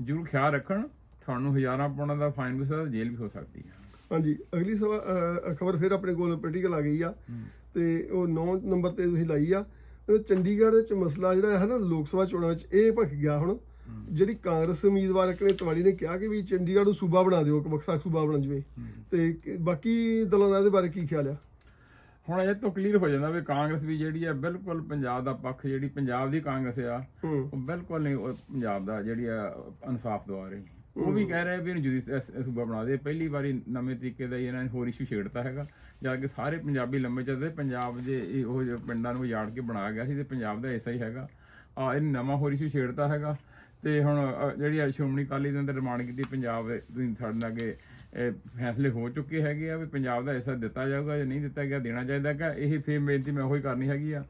ਜ਼ਰੂਰ ਖਿਆਲ ਰੱਖਣ ਤੁਹਾਨੂੰ ਹਜ਼ਾਰਾਂ ਪਾਉਣਾ ਦਾ ਫਾਈਨ ਵੀ ਸਕਦਾ ਜੇਲ੍ਹ ਵੀ ਹੋ ਸਕਦੀ ਹੈ ਹਾਂਜੀ ਅਗਲੀ ਖਬਰ ਫਿਰ ਆਪਣੇ ਕੋਲ ਪੋਲੀਟੀਕਲ ਆ ਗਈ ਆ। ਤੇ ਉਹ 9 ਨੰਬਰ ਤੇ ਤੁਸੀਂ ਲਾਈ ਆ। ਚੰਡੀਗੜ੍ਹ ਵਿੱਚ ਮਸਲਾ ਜਿਹੜਾ ਹੈ ਨਾ ਲੋਕ ਸਭਾ ਚੋਣਾਂ ਵਿੱਚ ਇਹ ਭਖ ਗਿਆ ਹੁਣ। ਜਿਹੜੀ ਕਾਂਗਰਸ ਉਮੀਦਵਾਰ ਇੱਕ ਨੇ ਤਵਾੜੀ ਨੇ ਕਿਹਾ ਕਿ ਵੀ ਚੰਡੀਗੜ੍ਹ ਨੂੰ ਸੂਬਾ ਬਣਾ ਦਿਓ ਇੱਕ ਵੱਖਰਾ ਸੂਬਾ ਬਣ ਜਵੇ। ਤੇ ਕਿ- ਬਾਕੀ ਦਲਾਂ ਦਾ ਇਹਦੇ ਬਾਰੇ ਕੀ ਖਿਆਲ ਆ? ਹੁਣ ਇਹ ਤੋਂ ਕਲੀਅਰ ਹੋ ਜਾਂਦਾ ਵੀ ਕਾਂਗਰਸ ਵੀ ਜਿਹੜੀ ਹੈ ਬਿਲਕੁਲ ਪੰਜਾਬ ਦਾ ਪੱਖ ਜਿਹੜੀ ਪੰਜਾਬ ਦੀ ਕਾਂਗਰਸ ਆ ਉਹ ਬਿਲਕੁਲ ਨਹੀਂ ਪੰਜਾਬ ਦਾ ਜਿਹੜੀ ਆ ਇਨਸਾਫ ਦਵਾ ਰਹੀ ਉਹ ਵੀ ਕਹਿ ਰਹੇ ਵੀ ਇਹਨੂੰ ਜੁਡੀਸ਼ੀਅਲ ਸੂਬਾ ਬਣਾ ਦੇ। ਪਹਿਲੀ ਵਾਰੀ ਨਵੇਂ ਤਰੀਕੇ ਦਾ ਇਹਨਾਂ ਨੇ ਹੋਰ ਇਸ਼ੂ ਛੇੜਤਾ ਹੈਗਾ। ਜਦ ਕਿ ਸਾਰੇ ਪੰਜਾਬੀ ਲੰਮੇ ਚੱਲਦੇ ਪੰਜਾਬ ਜੇ ਇਹ ਉਹ ਜਿਹੇ ਪਿੰਡਾਂ ਨੂੰ ਉਜਾੜ ਕੇ ਬਣਾਇਆ ਗਿਆ ਸੀ ਤੇ ਪੰਜਾਬ ਦਾ ਐਸਾ ਹੀ ਹੈਗਾ। ਆ ਇਹ ਨਵਾਂ ਹੋਰ ਇਸ਼ੂ ਛੇੜਤਾ ਹੈਗਾ। ਤੇ ਹੁਣ ਜਿਹੜੀ ਸ਼੍ਰੋਮਣੀ ਅਕਾਲੀ ਦੇ ਅੰਦਰ ਡਿਮਾਂਡ ਕੀਤੀ ਪੰਜਾਬ ਦੇ ਤੁਸੀਂ ਸਾਡੇ ਇਹ ਫੈਸਲੇ ਹੋ ਚੁੱਕੇ ਹੈਗੇ ਆ ਵੀ ਪੰਜਾਬ ਦਾ ਹਿੱਸਾ ਦਿੱਤਾ ਜਾਊਗਾ ਜਾਂ ਨਹੀਂ ਦਿੱਤਾ ਗਿਆ ਦੇਣਾ ਚਾਹੀਦਾ ਕਿ ਇਹ ਫੇਰ ਬੇਨਤੀ ਮੈਂ ਉਹੀ ਕਰਨੀ ਹੈਗੀ ਆ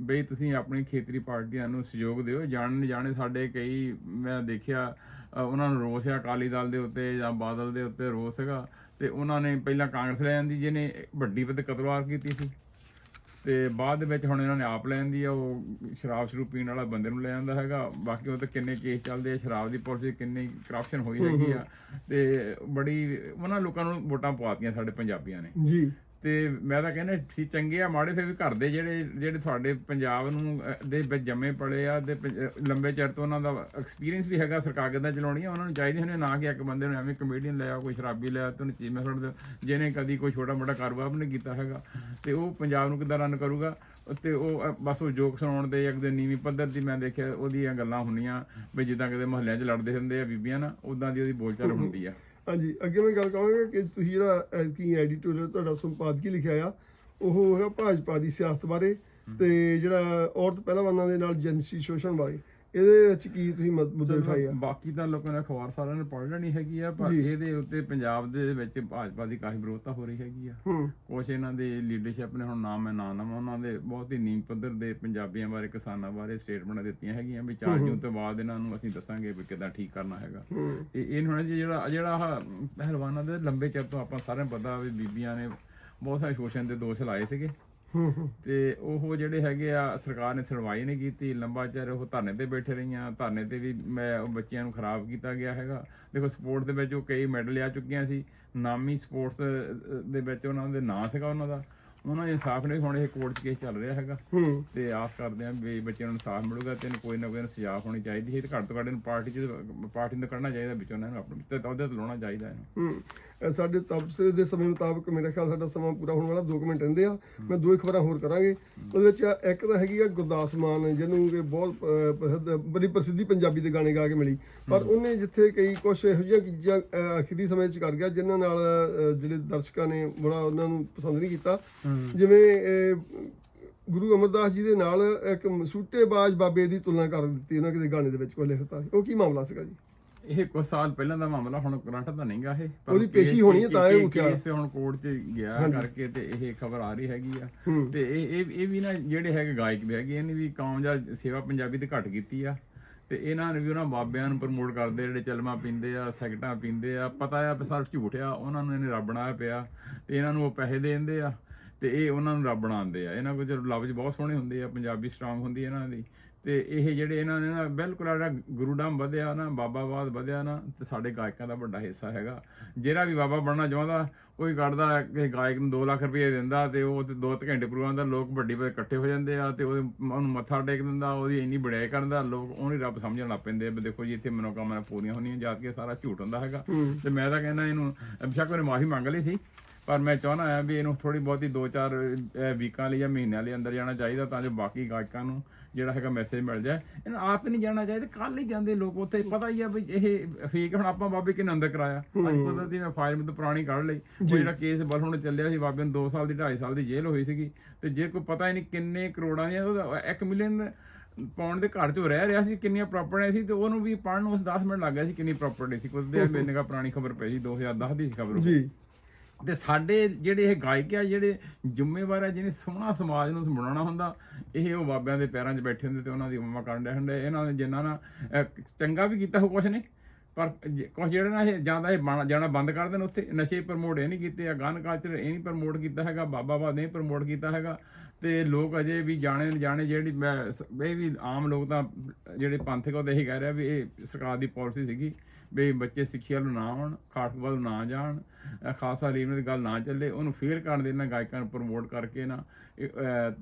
ਬਈ ਤੁਸੀਂ ਆਪਣੀ ਖੇਤਰੀ ਪਾਰਟੀਆਂ ਨੂੰ ਸਹਿਯੋਗ ਦਿਓ। ਜਾਣ ਜਾਣੇ ਸਾਡੇ ਕਈ ਮੈਂ ਦੇਖਿਆ ਉਹਨਾਂ ਨੂੰ ਰੋਸ ਆ ਅਕਾਲੀ ਦਲ ਦੇ ਉੱਤੇ ਜਾਂ ਬਾਦਲ ਦੇ ਉੱਤੇ ਰੋਸ ਹੈਗਾ। ਤੇ ਉਹਨਾਂ ਨੇ ਪਹਿਲਾਂ ਕਾਂਗਰਸ ਲੈ ਜਾਂਦੀ ਜਿਹਨੇ ਵੱਡੀ ਪੱਧਰ ਕਤਲਵਾਰ ਕੀਤੀ ਸੀ। ਤੇ ਬਾਅਦ ਦੇ ਵਿੱਚ ਹੁਣ ਇਹਨਾਂ ਨੇ ਆਪ ਲੈ ਜਾਂਦੀ ਆ ਉਹ ਸ਼ਰਾਬ ਸ਼ਰੂ ਪੀਣ ਵਾਲਾ ਬੰਦੇ ਨੂੰ ਲੈ ਜਾਂਦਾ ਹੈਗਾ। ਬਾਕੀ ਉਹ ਤੇ ਕਿੰਨੇ ਕੇਸ ਚੱਲਦੇ ਆ ਸ਼ਰਾਬ ਦੀ ਪੁਲਿਸ ਕਿੰਨੀ ਕਰਪਸ਼ਨ ਹੋਈ ਹੈਗੀ ਆ। ਤੇ ਬੜੀ ਉਹਨਾਂ ਲੋਕਾਂ ਨੂੰ ਵੋਟਾਂ ਪਵਾਤੀਆਂ ਸਾਡੇ ਪੰਜਾਬੀਆਂ ਨੇ। ਜੀ। ਤੇ ਮੈਂ ਤਾਂ ਕਹਿੰਦਾ ਸੀ ਚੰਗੇ ਆ ਮਾੜੇ ਫਿਰ ਵੀ ਘਰ ਦੇ ਜਿਹੜੇ ਜਿਹੜੇ ਤੁਹਾਡੇ ਪੰਜਾਬ ਨੂੰ ਦੇ ਵਿੱਚ ਜੰਮੇ ਪੜੇ ਆ ਤੇ ਲੰਬੇ ਚਿਰ ਤੋਂ ਉਹਨਾਂ ਦਾ ਐਕਸਪੀਰੀਅੰਸ ਵੀ ਹੈਗਾ ਸਰਕਾਰ ਕਿੱਦਾਂ ਚਲਾਉਣੀ ਆ ਉਹਨਾਂ ਨੂੰ ਚਾਹੀਦੇ ਨੇ ਨਾ ਕਿ ਇੱਕ ਬੰਦੇ ਨੂੰ ਐਵੇਂ ਕਮੇਡੀਅਨ ਲਿਆ ਕੋਈ ਸ਼ਰਾਬੀ ਲਿਆ ਤੇ ਉਹਨੂੰ ਚੀਜ਼ ਮੈਂ ਛੱਡ ਦਿਓ ਜਿਹਨੇ ਕਦੀ ਕੋਈ ਛੋਟਾ ਮੋਟਾ ਕਾਰੋਬਾਰ ਨਹੀਂ ਕੀਤਾ ਹੈਗਾ। ਤੇ ਉਹ ਪੰਜਾਬ ਨੂੰ ਕਿੱਦਾਂ ਰਨ ਕਰੂਗਾ? ਤੇ ਉਹ ਬਸ ਉਹ ਜੋਕ ਸੁਣਾਉਣ ਦੇ ਇੱਕ ਦੇ ਨੀਵੀਂ ਪੱਧਰ ਦੀ ਮੈਂ ਦੇਖਿਆ ਉਹਦੀਆਂ ਗੱਲਾਂ ਹੁੰਦੀਆਂ ਵੀ ਜਿੱਦਾਂ ਕਿਤੇ ਮਹੱਲਿਆਂ 'ਚ ਲੜਦੇ ਹੁੰਦੇ ਆ ਬੀਬੀਆਂ ਨਾ ਉਦਾਂ ਦੀ ਉਹਦੀ ਬੋਲਚਾਲ ਹੁੰਦੀ ਆ। ਹਾਂਜੀ, ਅੱਗੇ ਮੈਂ ਗੱਲ ਕਰਾਂਗਾ ਕਿ ਤੁਸੀਂ ਜਿਹੜਾ ਕੀ ਐਡੀਟੋਰੀਅਲ ਤੁਹਾਡਾ ਸੰਪਾਦਕੀ ਲਿਖਿਆ ਆ, ਉਹ ਹੈਗਾ ਭਾਜਪਾ ਦੀ ਸਿਆਸਤ ਬਾਰੇ ਤੇ ਜਿਹੜਾ ਔਰਤ ਪਹਿਲਵਾਨਾਂ ਦੇ ਨਾਲ ਜਨਸੀ ਸ਼ੋਸ਼ਣ ਬਾਰੇ। ਇਹਦੇ ਵਿੱਚ ਕੀ ਤੁਸੀਂ ਮਦ- ਮੁੱਦੇ ਉਠਾਏ ਆ? ਬਾਕੀ ਤਾਂ ਲੋਕਾਂ ਨੇ ਅਖਬਾਰ ਸਾਰਿਆਂ ਨੇ ਪੜ੍ਹ ਲੈਣੀ ਹੈਗੀ ਆ ਪਰ ਇਹਦੇ ਉੱਤੇ ਪੰਜਾਬ ਦੇ ਵਿੱਚ ਭਾਜਪਾ ਦੀ ਕਾਫੀ ਵਿਰੋਧਤਾ ਹੋ ਰਹੀ ਹੈਗੀ ਆ। ਹੂੰ। ਕੁਛ ਇਹਨਾਂ ਦੇ ਲੀਡਰਸ਼ਿਪ ਨੇ ਹੁਣ ਨਾਮ ਮੈਂ ਨਾਂ ਉਹਨਾਂ ਦੇ ਬਹੁਤ ਹੀ ਨੀਮ ਪੱਧਰ ਦੇ ਪੰਜਾਬੀਆਂ ਬਾਰੇ ਕਿਸਾਨਾਂ ਬਾਰੇ ਸਟੇਟਮੈਂਟ ਦਿੱਤੀਆਂ ਹੈਗੀਆਂ ਵੀ 4 ਜੂਨ ਤੋਂ ਬਾਅਦ ਇਹਨਾਂ ਨੂੰ ਅਸੀਂ ਦੱਸਾਂਗੇ ਵੀ ਕਿੱਦਾਂ ਠੀਕ ਕਰਨਾ ਹੈਗਾ। ਹੂੰ। ਇਹ ਇਹ ਹੁਣ ਜੀ ਜਿਹੜਾ ਜਿਹੜਾ ਆਹ ਪਹਿਲਵਾਨਾਂ ਦੇ ਲੰਬੇ ਚਿਰ ਤੋਂ ਆਪਾਂ ਸਾਰਿਆਂ ਨੂੰ ਪਤਾ ਵੀ ਬੀਬੀਆਂ ਨੇ ਬਹੁਤ ਸਾਰੇ ਸ਼ੋਸ਼ਣ ਦੇ ਦੋਸ਼ ਲਾਏ ਸੀਗੇ। ਹੂੰ ਹੂੰ ਤੇ ਉਹ ਜਿਹੜੇ ਹੈਗੇ ਆ ਸਰਕਾਰ ਨੇ ਸੁਣਵਾਈ ਨਹੀਂ ਕੀਤੀ। ਲੰਬਾ ਚਿਰ ਉਹ ਧਰਨੇ ਤੇ ਬੈਠੇ ਰਹੀਆਂ। ਧਰਨੇ ਤੇ ਵੀ ਮੈਂ ਉਹ ਬੱਚਿਆਂ ਨੂੰ ਖਰਾਬ ਕੀਤਾ ਗਿਆ ਹੈਗਾ। ਦੇਖੋ ਸਪੋਰਟਸ ਦੇ ਵਿੱਚ ਉਹ ਕਈ ਮੈਡਲ ਆ ਚੁੱਕੀਆਂ ਸੀ। ਨਾਮੀ ਸਪੋਰਟਸ ਦੇ ਵਿੱਚ ਉਹਨਾਂ ਦੇ ਨਾਂ ਸੀਗਾ ਉਹਨਾਂ ਦਾ। ਉਹਨਾਂ ਦੇ ਇਨਸਾਫ ਨੇ ਹੁਣ ਇਹ ਕੋਰਟ 'ਚ ਕੇਸ ਚੱਲ ਰਿਹਾ ਹੈਗਾ। ਤੇ ਆਸ ਕਰਦੇ ਆਂ ਵੀ ਬੱਚਿਆਂ ਨੂੰ ਇਨਸਾਫ ਮਿਲੂਗਾ ਤੇ ਇਹਨੂੰ ਕੋਈ ਨਾ ਕੋਈ ਸਜ਼ਾ ਹੋਣੀ ਚਾਹੀਦੀ ਹੈ। ਤੇ ਘੱਟ ਤੋਂ ਘੱਟ ਇਹਨੂੰ ਪਾਰਟੀ 'ਚ ਪਾਰਟੀ ਨੂੰ ਕੱਢਣਾ ਚਾਹੀਦਾ ਵਿੱਚੋਂ ਇਹਨਾਂ ਨੂੰ ਆਪਣੇ ਤੇ ਉਹਦੇ ਤੇ ਲਾਉਣਾ ਚਾਹੀਦਾ ਇਹਨੂੰ। ਸਾਡੇ ਤਬਸੇ ਦੇ ਸਮੇਂ ਮੁਤਾਬਕ ਮੇਰੇ ਖਿਆਲ ਸਾਡਾ ਸਮਾਂ ਪੂਰਾ ਹੋਣ ਵਾਲਾ 2 ਮਿੰਟ ਰਹਿੰਦੇ ਆ। ਮੈਂ ਦੋ ਹੀ ਖਬਰਾਂ ਹੋਰ ਕਰਾਂਗੇ। ਉਹਦੇ ਵਿੱਚ ਇੱਕ ਤਾਂ ਹੈਗੀ ਆ ਗੁਰਦਾਸ ਮਾਨ ਜਿਹਨੂੰ ਕਿ ਬਹੁਤ ਪ੍ਰਸਿੱਧ ਬੜੀ ਪ੍ਰਸਿੱਧੀ ਪੰਜਾਬੀ ਦੇ ਗਾਣੇ ਗਾ ਕੇ ਮਿਲੀ। ਪਰ ਉਹਨੇ ਜਿੱਥੇ ਕਈ ਕੁਝ ਇਹੋ ਜਿਹੀਆਂ ਚੀਜ਼ਾਂ ਅਖੀਰੀ ਸਮੇਂ 'ਚ ਕਰ ਗਿਆ ਜਿਨ੍ਹਾਂ ਨਾਲ ਜਿਹੜੇ ਦਰਸ਼ਕਾਂ ਨੇ ਬੜਾ ਉਹਨਾਂ ਨੂੰ ਪਸੰਦ ਨਹੀਂ ਕੀਤਾ। ਜਿਵੇਂ ਗੁਰੂ ਅਮਰਦਾਸ ਜੀ ਦੇ ਨਾਲ ਇੱਕ ਮਸੂਟੇਬਾਜ਼ ਬਾਬੇ ਦੀ ਤੁਲਨਾ ਕਰ ਦਿੱਤੀ ਉਹਨਾਂ ਕਿਤੇ ਗਾਣੇ ਦੇ ਵਿੱਚ ਕੋਈ ਲਿਖਤਾ ਉਹ ਕੀ ਮਾਮਲਾ ਸੀਗਾ ਜੀ? ਇਹ ਕੁਝ ਸਾਲ ਪਹਿਲਾਂ ਦਾ ਮਾਮਲਾ ਹੁਣ ਕਰੰਟ ਤਾਂ ਨਹੀਂਗਾ ਇਹ ਪਰ ਉਹਦੀ ਪੇਸ਼ੀ ਹੋਣੀ ਹੈ ਤਾਂ ਇਹ ਉੱਠਿਆ। ਕੇਸ ਹੁਣ ਕੋਰਟ 'ਚ ਗਿਆ ਕਰਕੇ ਤੇ ਇਹ ਖਬਰ ਆ ਰਹੀ ਹੈਗੀ ਆ। ਤੇ ਇਹ ਇਹ ਇਹ ਵੀ ਨਾ ਜਿਹੜੇ ਹੈਗੇ ਗਾਇਕ ਵੀ ਹੈਗੇ ਇਹਨੇ ਵੀ ਕਾਮਯਾਬ ਸੇਵਾ ਪੰਜਾਬੀ ਤੇ ਘੱਟ ਕੀਤੀ ਆ। ਤੇ ਇਹਨਾਂ ਨੇ ਵੀ ਉਹਨਾਂ ਬਾਬਿਆਂ ਨੂੰ ਪ੍ਰਮੋਟ ਕਰਦੇ ਜਿਹੜੇ ਚਲਮਾ ਪੀਂਦੇ ਆ ਸਿਗਰਟਾਂ ਪੀਂਦੇ ਆ। ਪਤਾ ਆ ਵੀ ਸਾਰਾ ਝੂਠ ਆ ਉਹਨਾਂ ਨੂੰ ਇਹਨੇ ਰੱਬ ਬਣਾਇਆ ਪਿਆ। ਤੇ ਇਹਨਾਂ ਨੂੰ ਉਹ ਪੈਸੇ ਦੇ ਦਿੰਦੇ ਆ ਤੇ ਇਹ ਉਹਨਾਂ ਨੂੰ ਰੱਬ ਬਣਾਉਂਦੇ ਆ। ਇਹਨਾਂ ਕੋਲ ਚਲੋ ਲਫ਼ਜ਼ ਬਹੁਤ ਸੋਹਣੇ ਹੁੰਦੇ ਆ ਪੰਜਾਬੀ ਸਟਰੋਂਗ ਹੁੰਦੀ ਹੈ ਇਹਨਾਂ ਦੀ। ਤੇ ਇਹ ਜਿਹੜੇ ਇਹਨਾਂ ਨੇ ਨਾ ਬਿਲਕੁਲ ਆ ਜਿਹੜਾ ਗੁਰੂਡਮ ਵਧਿਆ ਨਾ ਬਾਬਾਵਾਦ ਵਧਿਆ ਨਾ ਤੇ ਸਾਡੇ ਗਾਇਕਾਂ ਦਾ ਵੱਡਾ ਹਿੱਸਾ ਹੈਗਾ। ਜਿਹੜਾ ਵੀ ਬਾਬਾ ਬਣਨਾ ਚਾਹੁੰਦਾ ਕੋਈ ਕੱਢਦਾ ਕਿ ਗਾਇਕ ਨੂੰ 2 ਲੱਖ ਰੁਪਏ ਦਿੰਦਾ ਤੇ ਉਹ ਤੇ 2 ਘੰਟੇ ਪ੍ਰੋਗਰਾਮ ਦਾ ਲੋਕ ਵੱਡੀ ਵੱਡੇ ਇਕੱਠੇ ਹੋ ਜਾਂਦੇ ਆ ਤੇ ਉਹਦੇ ਉਹਨੂੰ ਮੱਥਾ ਟੇਕ ਦਿੰਦਾ ਉਹਦੀ ਇੰਨੀ ਬੜਾਈ ਕਰਦਾ ਲੋਕ ਉਹਨੂੰ ਰੱਬ ਸਮਝਣ ਲੱਗ ਪੈਂਦੇ ਆ ਦੇਖੋ ਜੀ ਇੱਥੇ ਮਨੋਕਾਮਨਾ ਪੂਰੀਆਂ ਹੁੰਦੀਆਂ ਜਦ ਕਿ ਸਾਰਾ ਝੂਠ ਹੁੰਦਾ ਹੈਗਾ। ਤੇ ਮੈਂ ਤਾਂ ਕਹਿੰਦਾ ਇਹਨੂੰ ਬੇਸ਼ੱਕ ਉਹਨੇ ਮਾਫੀ ਮੰਗ ਲਈ ਸੀ ਪਰ ਮੈਂ ਚਾਹੁੰਦਾ ਆ ਵੀ ਇਹਨੂੰ ਥੋੜੀ ਬਹੁਤੀ 2-4 ਵੀਕਾਂ ਲਈ ਜਾਂ ਮਹੀਨਿਆਂ ਲਈ ਅੰਦਰ ਜਾਣਾ ਚਾਹੀਦਾ ਤਾਂ ਜੋ ਬਾਕੀ ਗਾਇਕਾਂ ਨੂੰ ਜਿਹੜਾ ਹੈਗਾ ਮੈਸੇਜ ਮਿਲ ਜਾਏ। ਇਹਨੂੰ ਆਪ ਨਹੀਂ ਜਾਣਾ ਚਾਹੀਦਾ ਕੱਲ ਹੀ ਜਾਂਦੇ ਲੋਕ ਉੱਥੇ। ਪਤਾ ਹੀ ਆ ਵੀ ਇਹ ਫੇਕ ਹੁਣ ਆਪਾਂ ਬਾਬੇ ਕਿੰਨੇ ਅੰਦਰ ਕਰਾਇਆ? ਅੱਜ ਪਤਾ ਦੀ ਮੈਂ ਫਾਈਲ ਮੈਨੂੰ ਪੁਰਾਣੀ ਕੱਢ ਲਈ। ਉਹ ਜਿਹੜਾ ਕੇਸ ਬਲ ਹੁਣ ਚੱਲਿਆ ਸੀ ਬਾਬੇ ਨੂੰ 2 ਸਾਲ ਦੀ 2.5 ਸਾਲ ਦੀ ਜੇਲ੍ਹ ਹੋਈ ਸੀਗੀ। ਤੇ ਜੇ ਕੋਈ ਪਤਾ ਹੀ ਨਹੀਂ ਕਿੰਨੇ ਕਰੋੜਾਂ ਦੀਆਂ ਉਹਦਾ 1 ਮਿਲੀਅਨ ਪਾਉਂਡ ਦੇ ਘਰ ਚੋਂ ਰਹਿ ਰਿਹਾ ਸੀ ਕਿੰਨੀਆਂ ਪ੍ਰਾਪਰਟੀਆਂ ਸੀ ਤੇ ਉਹਨੂੰ ਵੀ ਪੜਨ ਨੂੰ 10 ਮਿੰਟ ਲੱਗ ਗਿਆ ਸੀ ਕਿੰਨੀ ਪ੍ਰਾਪਰਟੀ ਸੀ। ਕੁਝ ਦੇ ਮੇਰੇ ਨਾਲ ਪੁਰਾਣੀ ਖਬਰ ਪਈ ਸੀ 2010 ਦੀ ਸੀ ਖਬਰ ਜੀ। ਤੇ ਸਾਡੇ ਜਿਹੜੇ ਇਹ ਗਾਇਕ ਆ, ਜਿਹੜੇ ਜ਼ਿੰਮੇਵਾਰ ਆ, ਜਿਹਨੇ ਸੋਹਣਾ ਸਮਾਜ ਨੂੰ ਬਣਾਉਣਾ ਹੁੰਦਾ, ਇਹ ਉਹ ਬਾਬਿਆਂ ਦੇ ਪੈਰਾਂ 'ਚ ਬੈਠੇ ਹੁੰਦੇ ਤੇ ਉਹਨਾਂ ਦੀ ਉਮਾ ਕਰਨ ਦੇ ਹੁੰਦੇ ਇਹਨਾਂ ਨੇ ਜਿੰਨਾ ਨਾ ਚੰਗਾ ਵੀ ਕੀਤਾ ਹੋ ਕੁਛ ਨੇ ਪਰ ਜ- ਕੁਛ ਜਿਹੜੇ ਨਾ ਇਹ ਜਾਂਦਾ ਇਹ ਬਣ- ਜਾਣਾ ਬੰਦ ਕਰ ਦੇਣ ਉੱਥੇ। ਨਸ਼ੇ ਪ੍ਰਮੋਟ ਇਹ ਨਹੀਂ ਕੀਤੇ ਆ ਗਨ ਕਲਚਰ ਇਹ ਨਹੀਂ ਪ੍ਰਮੋਟ ਕੀਤਾ ਹੈਗਾ, ਬਾਬਾ ਬਾਦ ਨਹੀਂ ਪ੍ਰਮੋਟ ਕੀਤਾ ਹੈਗਾ। ਤੇ ਲੋਕ ਅਜੇ ਵੀ ਜਾਣੇ ਜਾਣੇ ਜਿਹੜੀ ਮੈਂ ਇਹ ਵੀ ਆਮ ਲੋਕ ਤਾਂ ਜਿਹੜੇ ਪੰਥਕ ਉਹਦੇ ਇਹੀ ਕਹਿ ਰਿਹਾ ਵੀ ਇਹ ਸਰਕਾਰ ਦੀ ਪਾਲਿਸੀ ਸੀਗੀ ਵੀ ਬੱਚੇ ਸਿੱਖਿਆ ਨੂੰ ਨਾ ਆਉਣ ਖਾਟਕਵਾਦ ਨੂੰ ਨਾ ਜਾਣ ਅਹ ਖਾਲਸਾ ਰੀਮ ਦੀ ਗੱਲ ਨਾ ਚੱਲੇ ਉਹਨੂੰ ਫੇਲ ਕਰਨ ਦੇ ਇਹਨਾਂ ਗਾਇਕਾਂ ਨੂੰ ਪ੍ਰਮੋਟ ਕਰਕੇ ਨਾ ਇਹ,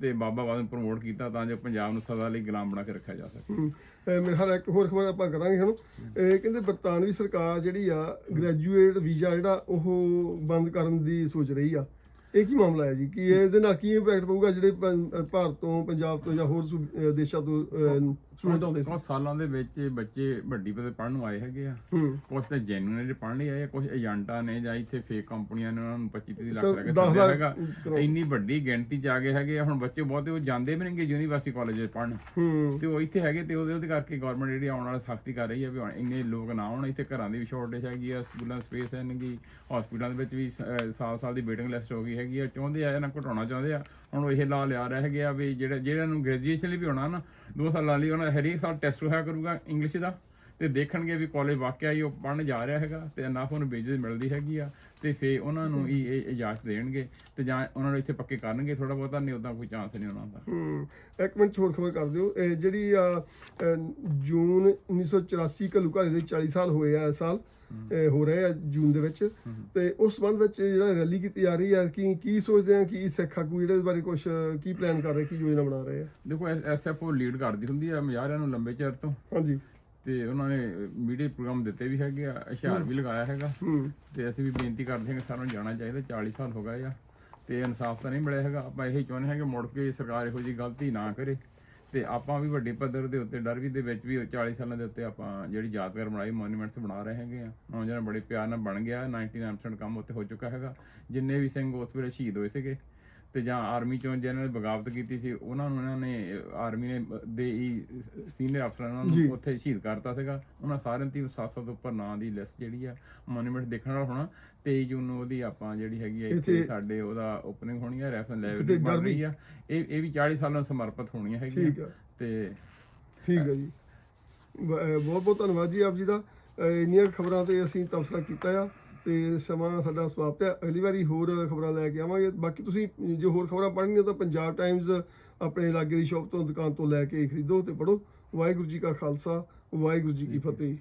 ਤੇ ਬਾਬਾ ਬਾਦ ਨੂੰ ਪ੍ਰਮੋਟ ਕੀਤਾ ਤਾਂ ਜੋ ਪੰਜਾਬ ਨੂੰ ਸਦਾ ਲਈ ਗੁਲਾਮ ਬਣਾ ਕੇ ਰੱਖਿਆ ਜਾ ਸਕੇ। ਹਮ, ਇਹ ਮੇਰੇ ਖਿਆਲ ਇੱਕ ਹੋਰ ਖਬਰ ਆਪਾਂ ਕਰਾਂਗੇ ਹੁਣ ਇਹ ਕਹਿੰਦੇ ਬਰਤਾਨਵੀ ਸਰਕਾਰ ਜਿਹੜੀ ਆ ਗ੍ਰੈਜੂਏਟ ਵੀਜ਼ਾ ਜਿਹੜਾ ਉਹ ਬੰਦ ਕਰਨ ਦੀ ਸੋਚ ਰਹੀ ਆ। ਇਹ ਕੀ ਮਾਮਲਾ ਹੈ ਜੀ, ਕਿ ਇਹਦੇ ਨਾਲ ਕੀ ਇੰਪੈਕਟ ਪਊਗਾ ਜਿਹੜੇ ਭਾਰਤ ਤੋਂ, ਪੰਜਾਬ ਤੋਂ ਜਾਂ ਹੋਰ ਦੇਸ਼ਾਂ ਤੋਂ ਦੇਸ਼ਾਂ ਤੋਂ ਆਉਂਦੇ ਸੀ ਕੁਝ ਸਾਲਾਂ ਦੇ ਵਿੱਚ ਬੱਚੇ ਵੱਡੀ ਪਤੇ ਪੜ੍ਹਨ ਨੂੰ ਆਏ ਹੈਗੇ ਆ। ਹੂੰ। ਕੁਝ ਤਾਂ ਜੈਨੂਨ ਜਿਹੜੇ ਪੜ੍ਹਨ ਲਈ ਆਏ ਆ ਕੁਝ ਏਜੰਟਾਂ ਨੇ ਜਾਂ ਇੱਥੇ ਫੇਕ ਕੰਪਨੀਆਂ ਨੇ ਉਹਨਾਂ ਨੂੰ 25 30 ਲੱਖ ਸਰ, ਲੈ ਕੇ ਸੱਦਿਆ ਹੈਗਾ। ਇੰਨੀ ਵੱਡੀ ਗਿਣਤੀ ਚ ਆ ਗਏ ਹੈਗੇ ਹੁਣ ਬੱਚੇ ਬਹੁਤੇ ਉਹ ਜਾਂਦੇ ਵੀ ਨਹੀਂਗੇ ਯੂਨੀਵਰਸਿਟੀ ਕਾਲਜ ਪੜ੍ਹਨ। ਹੂੰ। ਤੇ ਉਹ ਇੱਥੇ ਹੈਗੇ ਤੇ ਉਹਦੇ ਉਹਦੇ ਕਰਕੇ ਗਵਰਨਮੈਂਟ ਜਿਹੜੀ ਆਉਣ ਵਾਲਾ ਸਖਤੀ ਕਰ ਰਹੀ ਹੈ ਵੀ ਹੁਣ ਇੰਨੇ ਲੋਕ ਨਾ ਆਉਣ ਇੱਥੇ ਘਰਾਂ ਦੀ ਵੀ ਸ਼ਾਰਟੇਜ ਹੈਗੀ ਆ ਸਕੂਲਾਂ ਸਪੇਸ ਹੈ ਨਹੀਂਗੀ ਹਸਪੀਟਲਾਂ ਦੇ ਵਿੱਚ ਵੀ ਸਾਲ ਸਾਲ ਦੀ ਵੇਟਿੰਗ ਲਿਸਟ ਹੋ ਗਈ ਹੈਗੀ ਆ। ਚਾਹੁੰਦੇ ਆ ਇਹਨਾਂ ਘਟਾਉਣਾ ਚਾਹੁੰਦੇ ਆ ਹੁਣ ਇਹ ਲਾ ਲਿਆ ਰਹੇ ਹੈਗੇ ਆ ਵੀ ਜਿਹੜਾ ਜਿਹੜਾ ਨੂੰ ਗ੍ਰੈਜੂਏਸ਼ਨ ਲਈ ਵੀ ਹੋਣਾ ਨਾ, ਦੋ ਸਾਲਾਂ ਲਈ, ਉਹਨਾਂ ਦਾ ਹਰੇਕ ਸਾਲ ਟੈਸਟ ਹੋਇਆ ਕਰੂਗਾ ਇੰਗਲਿਸ਼ ਦਾ ਤੇ ਦੇਖਣਗੇ ਵੀ ਕਾਲਜ ਵਾਕਿਆ ਹੀ ਉਹ ਪੜਨ ਜਾ ਰਿਹਾ ਹੈਗਾ ਤੇ ਨਾ ਉਹਨੂੰ ਬੇਜੇ ਮਿਲਦੀ ਹੈਗੀ ਆ। ਤੇ ਫੇ ਉਹਨਾਂ ਨੂੰ ਹੀ। ਇਹ ਇਜਾਜ਼ਤ ਦੇਣਗੇ ਤੇ ਜਾਂ ਉਹਨਾਂ ਨੂੰ ਇੱਥੇ ਪੱਕੇ ਕਰਨਗੇ ਥੋੜਾ ਬਹੁਤਾ ਨਹੀਂ ਉਦਾਂ ਕੋਈ ਚਾਂਸ ਨਹੀਂ ਉਹਨਾਂ ਦਾ। ਹਮ, ਇੱਕ ਮਿੰਟ ਹੋਰ ਖਬਰ ਕਰ ਦਿਓ। ਇਹ ਜਿਹੜੀ ਜੂਨ 1984 ਘੱਲੂ ਘਾਰੇ ਦੇ 40 ਸਾਲ ਹੋਏ ਆ ਇਸ ਸਾਲ ਹੋ। ਰਹੇ ਆ ਜੂਨ ਦੇ ਵਿੱਚ। ਤੇ ਉਸ ਸੰਬੰਧ ਵਿੱਚ ਜਿਹੜਾ ਰੈਲੀ ਕੀਤੀ ਜਾ ਰਹੀ ਹੈ ਕਿ ਕੀ ਸੋਚਦੇ ਆ ਕਿ ਸਿੱਖ ਆਗੂ ਜਿਹੜੇ ਇਸ ਬਾਰੇ ਕੁਝ ਕੀ ਪਲਾਨ ਕਰ ਰਹੇ ਕੀ ਯੋਜਨਾ ਬਣਾ ਰਹੇ ਆ? ਦੇਖੋ ਐਸਐਫਓ ਲੀਡ ਕਰਦੀ ਹੁੰਦੀ ਆ ਮਜ਼ਾਰਿਆਂ ਨੂੰ ਲੰਬੇ ਚਿਰ ਤੋਂ। ਹਾਂਜੀ। ਤੇ ਉਹਨਾਂ ਨੇ ਮੀਡੀਆ ਪ੍ਰੋਗਰਾਮ ਦਿੱਤੇ ਵੀ ਹੈਗੇ ਆ ਇਸ਼ਾਰ ਵੀ ਲਗਾਇਆ ਹੈਗਾ। ਤੇ ਅਸੀਂ ਵੀ ਬੇਨਤੀ ਕਰਦੇ ਹਾਂ ਕਿ ਸਾਰਿਆਂ ਨੂੰ ਜਾਣਾ ਚਾਹੀਦਾ 40 ਸਾਲ ਹੋ ਗਏ ਆ। ਤੇ ਇਨਸਾਫ ਤਾਂ ਨਹੀਂ ਮਿਲਿਆ ਹੈਗਾ। ਆਪਾਂ ਇਹ ਚਾਹੁੰਦੇ ਹਾਂ ਕਿ ਮੁੜ ਕੇ ਸਰਕਾਰ ਇਹੋ ਜਿਹੀ ਗਲਤੀ ਨਾ ਕਰੇ। ਤੇ ਆਪਾਂ ਵੀ ਵੱਡੇ ਪੱਧਰ ਦੇ ਉੱਤੇ ਡਰਵੀ ਦੇ ਵਿੱਚ ਵੀ ਉਹ 40 ਸਾਲਾਂ ਦੇ ਉੱਤੇ ਆਪਾਂ ਜਿਹੜੀ ਯਾਦਗਾਰ ਬਣਾਈ ਮੋਨੂਮੈਂਟਸ ਬਣਾ ਰਹੇ ਹੈਗੇ ਆ। ਨੌਜਵਾਨ ਬੜੇ ਪਿਆਰ ਨਾਲ ਬਣ ਗਿਆ 99% ਕੰਮ ਉੱਤੇ ਹੋ ਚੁੱਕਾ ਹੈਗਾ। ਜਿੰਨੇ ਵੀ ਸਿੰਘ ਉਸ ਵੇਲੇ ਸ਼ਹੀਦ ਹੋਏ ਸੀਗੇ ਤੇ ਜਾਂ ਆਰਮੀ ਚੋਂ ਜਿਹਨਾਂ ਨੇ ਬਗਾਵਤ ਕੀਤੀ ਸੀ ਉਹਨਾਂ ਨੂੰ ਇਹਨਾਂ ਨੇ ਆਰਮੀ ਨੇ ਦੇ ਹੀ ਸੀਨੀਅਰ ਅਫਸਰਾਂ ਨੇ ਉੱਥੇ ਸ਼ਹੀਦ ਕਰਤਾ ਸੀਗਾ। ਉਹਨਾਂ ਸਾਰਿਆਂ ਦੀ 700 ਤੋਂ ਉੱਪਰ ਨਾਂ ਦੀ ਲਿਸਟ ਜਿਹੜੀ ਆ ਮੋਨੂਮੈਂਟ ਦੇਖਣ ਵਾਲਾ ਹੋਣਾ। 23 ਜੂਨ ਨੂੰ ਉਹਦੀ ਆਪਾਂ ਜਿਹੜੀ ਹੈਗੀ ਆ ਇੱਥੇ ਸਾਡੇ ਉਹਦਾ ਓਪਨਿੰਗ ਹੋਣੀ ਆ ਰੈਫਨ ਕਿਤੇ ਲਾਇਬ੍ਰੇਰੀ ਬਣ ਰਹੀ ਆ। ਇਹ ਇਹ ਵੀ 40 ਸਾਲਾਂ ਨੂੰ ਸਮਰਪਿਤ ਠੀਕ ਆ। ਤੇ ਠੀਕ ਹੈ ਜੀ। ਬਹੁਤ ਬਹੁਤ ਧੰਨਵਾਦ ਜੀ ਆਪ ਜੀ ਦਾ। ਇੰਨੀਆਂ ਖਬਰਾਂ ਤੇ ਅਸੀਂ ਤਬਸਰਾ ਕੀਤਾ ਆ। ਤੇ ਸਮਾਂ ਸਾਡਾ ਸਮਾਪਤ ਹੈ। ਅਗਲੀ ਵਾਰੀ ਹੋਰ ਖਬਰਾਂ ਲੈ ਕੇ ਆਵਾਂਗੇ। ਬਾਕੀ ਤੁਸੀਂ ਜੋ ਹੋਰ ਖਬਰਾਂ ਪੜ੍ਹਨੀਆਂ ਤਾਂ ਪੰਜਾਬ ਟਾਈਮਜ਼ ਆਪਣੇ ਲਾਗੇ ਦੀ ਸ਼ਾਪ ਤੋਂ ਦੁਕਾਨ ਤੋਂ ਲੈ ਕੇ ਖਰੀਦੋ ਤੇ ਪੜ੍ਹੋ। ਵਾਹਿਗੁਰੂ ਜੀ ਕਾ ਖਾਲਸਾ ਵਾਹਿਗੁਰੂ ਜੀ ਕੀ ਫਤਿਹ।